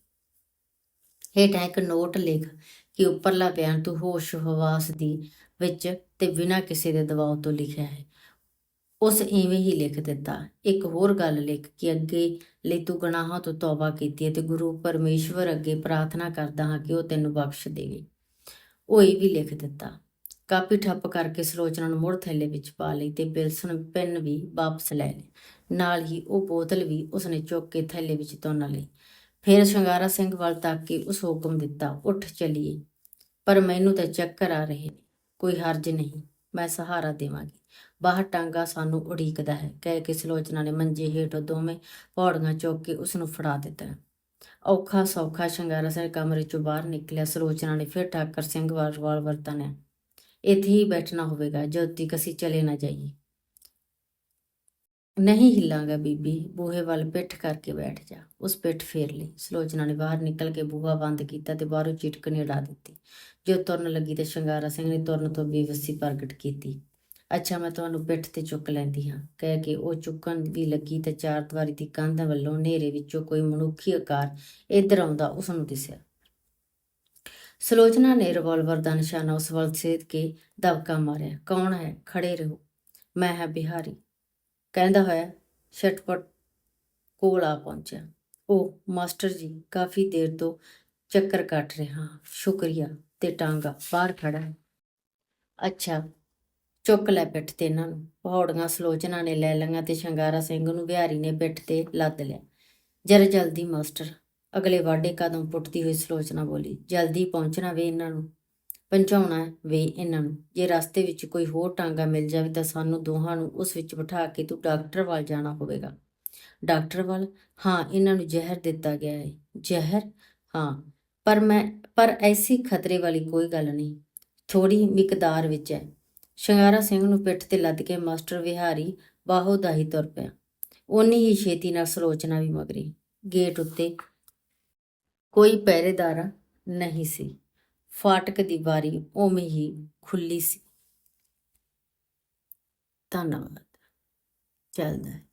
ਹੇਠਾਂ ਇੱਕ ਨੋਟ ਲਿਖ ਕਿ ਉੱਪਰਲਾ ਬਿਆਨ ਤੂੰ ਹੋਸ਼ ਹਵਾਸ ਦੀ ਵਿੱਚ ਤੇ ਬਿਨਾਂ ਕਿਸੇ ਦੇ ਦਬਾਅ ਤੋਂ ਲਿਖਿਆ ਹੈ। ਉਸ ਇਵੇਂ ਹੀ ਲਿਖ ਦਿੱਤਾ। ਇੱਕ ਹੋਰ ਗੱਲ ਲਿਖ ਕਿ ਅੱਗੇ ਲਈ ਤੂੰ ਗੁਨਾਹਾਂ ਤੋਂ ਤੌਬਾ ਕੀਤੀ ਹੈ ਤੇ ਗੁਰੂ ਪਰਮੇਸ਼ਵਰ ਅੱਗੇ ਪ੍ਰਾਰਥਨਾ ਕਰਦਾ ਹਾਂ ਕਿ ਉਹ ਤੈਨੂੰ ਬਖਸ਼ ਦੇਵੇ। ਉਹ ਇਹ ਵੀ ਲਿਖ ਦਿੱਤਾ। ਕਾਪੀ ਠੱਪ ਕਰਕੇ ਸਲੋਚਨਾ ਨੂੰ ਮੁੜ ਥੈਲੇ ਵਿੱਚ ਪਾ ਲਈ ਤੇ ਪਿਲਸਨ ਪੈਨ ਵੀ ਵਾਪਸ ਲੈ ਲਏ। ਨਾਲ ਹੀ ਉਹ ਬੋਤਲ ਵੀ ਉਸਨੇ ਚੁੱਕ ਕੇ ਥੈਲੇ ਵਿੱਚ ਤੋਨ ਲਈ। ਫਿਰ ਸ਼ਿੰਗਾਰਾ ਸਿੰਘ ਵੱਲ ਤੱਕ ਕੇ ਉਸ ਹੁਕਮ ਦਿੱਤਾ, ਉੱਠ, ਚਲੀਏ। ਪਰ ਮੈਨੂੰ ਤਾਂ ਚੱਕਰ ਆ ਰਹੇ ਨੇ। ਕੋਈ ਹਰਜ ਨਹੀਂ। ਮੈਂ ਸਹਾਰਾ ਦੇਵਾਂਗੀ। ਬਾਹਰ ਟਾਂਗਾ ਸਾਨੂੰ ਉਡੀਕਦਾ ਹੈ। ਕਹਿ ਕੇ ਸਲੋਚਨਾ ਨੇ ਮੰਜੇ ਹੇਠੋਂ ਦੋਵੇਂ ਪੌੜੀਆਂ ਚੁੱਕ ਕੇ ਉਸ ਨੂੰ ਫੜਾ ਦਿੱਤਾ। ਔਖਾ ਸੌਖਾ ਸ਼ਿੰਗਾਰਾ ਸਿੰਘ ਕਮਰੇ ਚੋਂ ਬਾਹਰ ਨਿਕਲਿਆ। ਸਲੋਚਨਾ ਨੇ ਫਿਰ ਠਾਕਰ ਸਿੰਘ ਵੱਲ ਰਿਵਾਲਵਰ ਤਨਿਆ ਇੱਥੇ ਹੀ ਬੈਠਣਾ ਹੋਵੇਗਾ ਜਦ ਤੱਕ ਅਸੀਂ ਚਲੇ ਨਾ ਜਾਈਏ। ਨਹੀਂ ਹਿੱਲਾਂਗਾ ਬੀਬੀ, ਬੂਹੇ ਵੱਲ ਪਿੱਠ ਕਰਕੇ ਬੈਠ ਜਾ। ਉਸ ਪਿੱਠ ਫੇਰ ਲਈ। ਸਲੋਚਨਾ ਨੇ ਬਾਹਰ ਨਿਕਲ ਕੇ ਬੂਹਾ ਬੰਦ ਕੀਤਾ ਤੇ ਬਾਹਰੋਂ ਚਿਟਕਣੀ ਉਡਾ ਦਿੱਤੀ। ਜੋ ਤੁਰਨ ਲੱਗੀ ਤੇ ਸ਼ਿੰਗਾਰਾ ਸਿੰਘ ਨੇ ਤੁਰਨ ਤੋਂ ਬੇਵੱਸੀ ਪ੍ਰਗਟ ਕੀਤੀ। ਅੱਛਾ, ਮੈਂ ਤੁਹਾਨੂੰ ਪਿੱਠ ਤੇ ਚੁੱਕ ਲੈਂਦੀ ਹਾਂ। ਕਹਿ ਕੇ ਉਹ ਚੁੱਕਣ ਵੀ ਲੱਗੀ ਤੇ ਚਾਰ ਦੀਵਾਰੀ ਦੀ ਕੰਧ ਵੱਲੋਂ ਹਨੇਰੇ ਵਿੱਚੋਂ ਕੋਈ ਮਨੁੱਖੀ ਆਕਾਰ ਇੱਧਰ ਆਉਂਦਾ, ਉਸ ਨੂੰ ਦਿਸਿਆ। ਸਲੋਚਨਾ ਨੇ ਰਿਵਾਲਵਰ ਦਾ ਨਿਸ਼ਾਨਾ ਉਸ ਵੱਲ ਸੇਧ ਕੇ ਦਬਕਾ ਮਾਰਿਆ। ਕੌਣ ਹੈ? ਖੜੇ ਰਹੋ। ਮੈਂ ਹਾਂ ਬਿਹਾਰੀ। ਕਹਿੰਦਾ ਹੋਇਆ ਛਟਪਟ ਕੋਲ ਆ ਪਹੁੰਚਿਆ। ਉਹ ਮਾਸਟਰ ਜੀ, ਕਾਫੀ ਦੇਰ ਤੋਂ ਚੱਕਰ ਕੱਟ ਰਿਹਾ ਸ਼ੁਕਰੀਆ ਤੇ ਟਾਂਗਾ ਬਾਹਰ ਖੜਾ ਹੈ। ਅੱਛਾ ਚੁੱਕ ਲੈ ਪਿੱਠ ਤੇ ਇਹਨਾਂ ਨੂੰ। ਪਹੌੜੀਆਂ ਸਲੋਚਨਾ ਨੇ ਲੈ ਲਈਆਂ ਤੇ ਸ਼ਿੰਗਾਰਾ ਸਿੰਘ ਨੂੰ ਬਿਹਾਰੀ ਨੇ ਪਿੱਠ ਤੇ ਲੱਦ ਲਿਆ। ਜਰਾ ਜਲਦੀ ਮਾਸਟਰ, ਅਗਲੇ ਵਾਢੇ ਕਦਮ ਪੁੱਟਦੀ ਹੋਈ ਸਲੋਚਨਾ ਬੋਲੀ, ਜਲਦੀ ਪਹੁੰਚਣਾ ਵੇ ਇਹਨਾਂ ਨੂੰ, ਪਹੁੰਚਾਉਣਾ ਵੇ ਇਹਨਾਂ ਨੂੰ। ਜੇ ਰਸਤੇ ਵਿੱਚ ਕੋਈ ਹੋਰ ਟਾਂਗਾ ਮਿਲ ਜਾਵੇ ਤਾਂ ਸਾਨੂੰ ਦੋਹਾਂ ਨੂੰ ਉਸ ਵਿੱਚ ਬਿਠਾ ਕੇ ਤੂੰ ਡਾਕਟਰ ਵੱਲ ਜਾਣਾ ਹੋਵੇਗਾ। ਡਾਕਟਰ ਵੱਲ? ਹਾਂ, ਇਹਨਾਂ ਨੂੰ ਜ਼ਹਿਰ ਦਿੱਤਾ ਗਿਆ ਹੈ ਜ਼ਹਿਰ? ਹਾਂ, ਪਰ ਮੈਂ, ਪਰ ਐਸੀ ਖਤਰੇ ਵਾਲੀ ਕੋਈ ਗੱਲ ਨਹੀਂ। ਥੋੜੀ ਮਿਕਦਾਰ ਵਿੱਚ ਹੈ। ਸ਼ਿੰਗਾਰਾ ਸਿੰਘ ਨੂੰ ਪਿੱਠ ਤੇ ਲੱਦ ਕੇ ਮਾਸਟਰ ਵਿਹਾਰੀ ਬਾਹੋ ਦਾਹੀ ਤੁਰ ਪਿਆ। ਉਨੀ ਹੀ ਛੇਤੀ ਨਾਲ ਸਲੋਚਨਾ ਵੀ ਮਗਰੀ। ਗੇਟ ਉੱਤੇ ਕੋਈ ਪਹਿਰੇਦਾਰ ਨਹੀਂ ਸੀ। ਫਾਟਕ ਦੀ ਬਾਰੀ ਉਵੇਂ ਹੀ ਖੁੱਲੀ ਸੀ। ਧੰਨਵਾਦ। ਚੱਲਦਾ ਹੈ।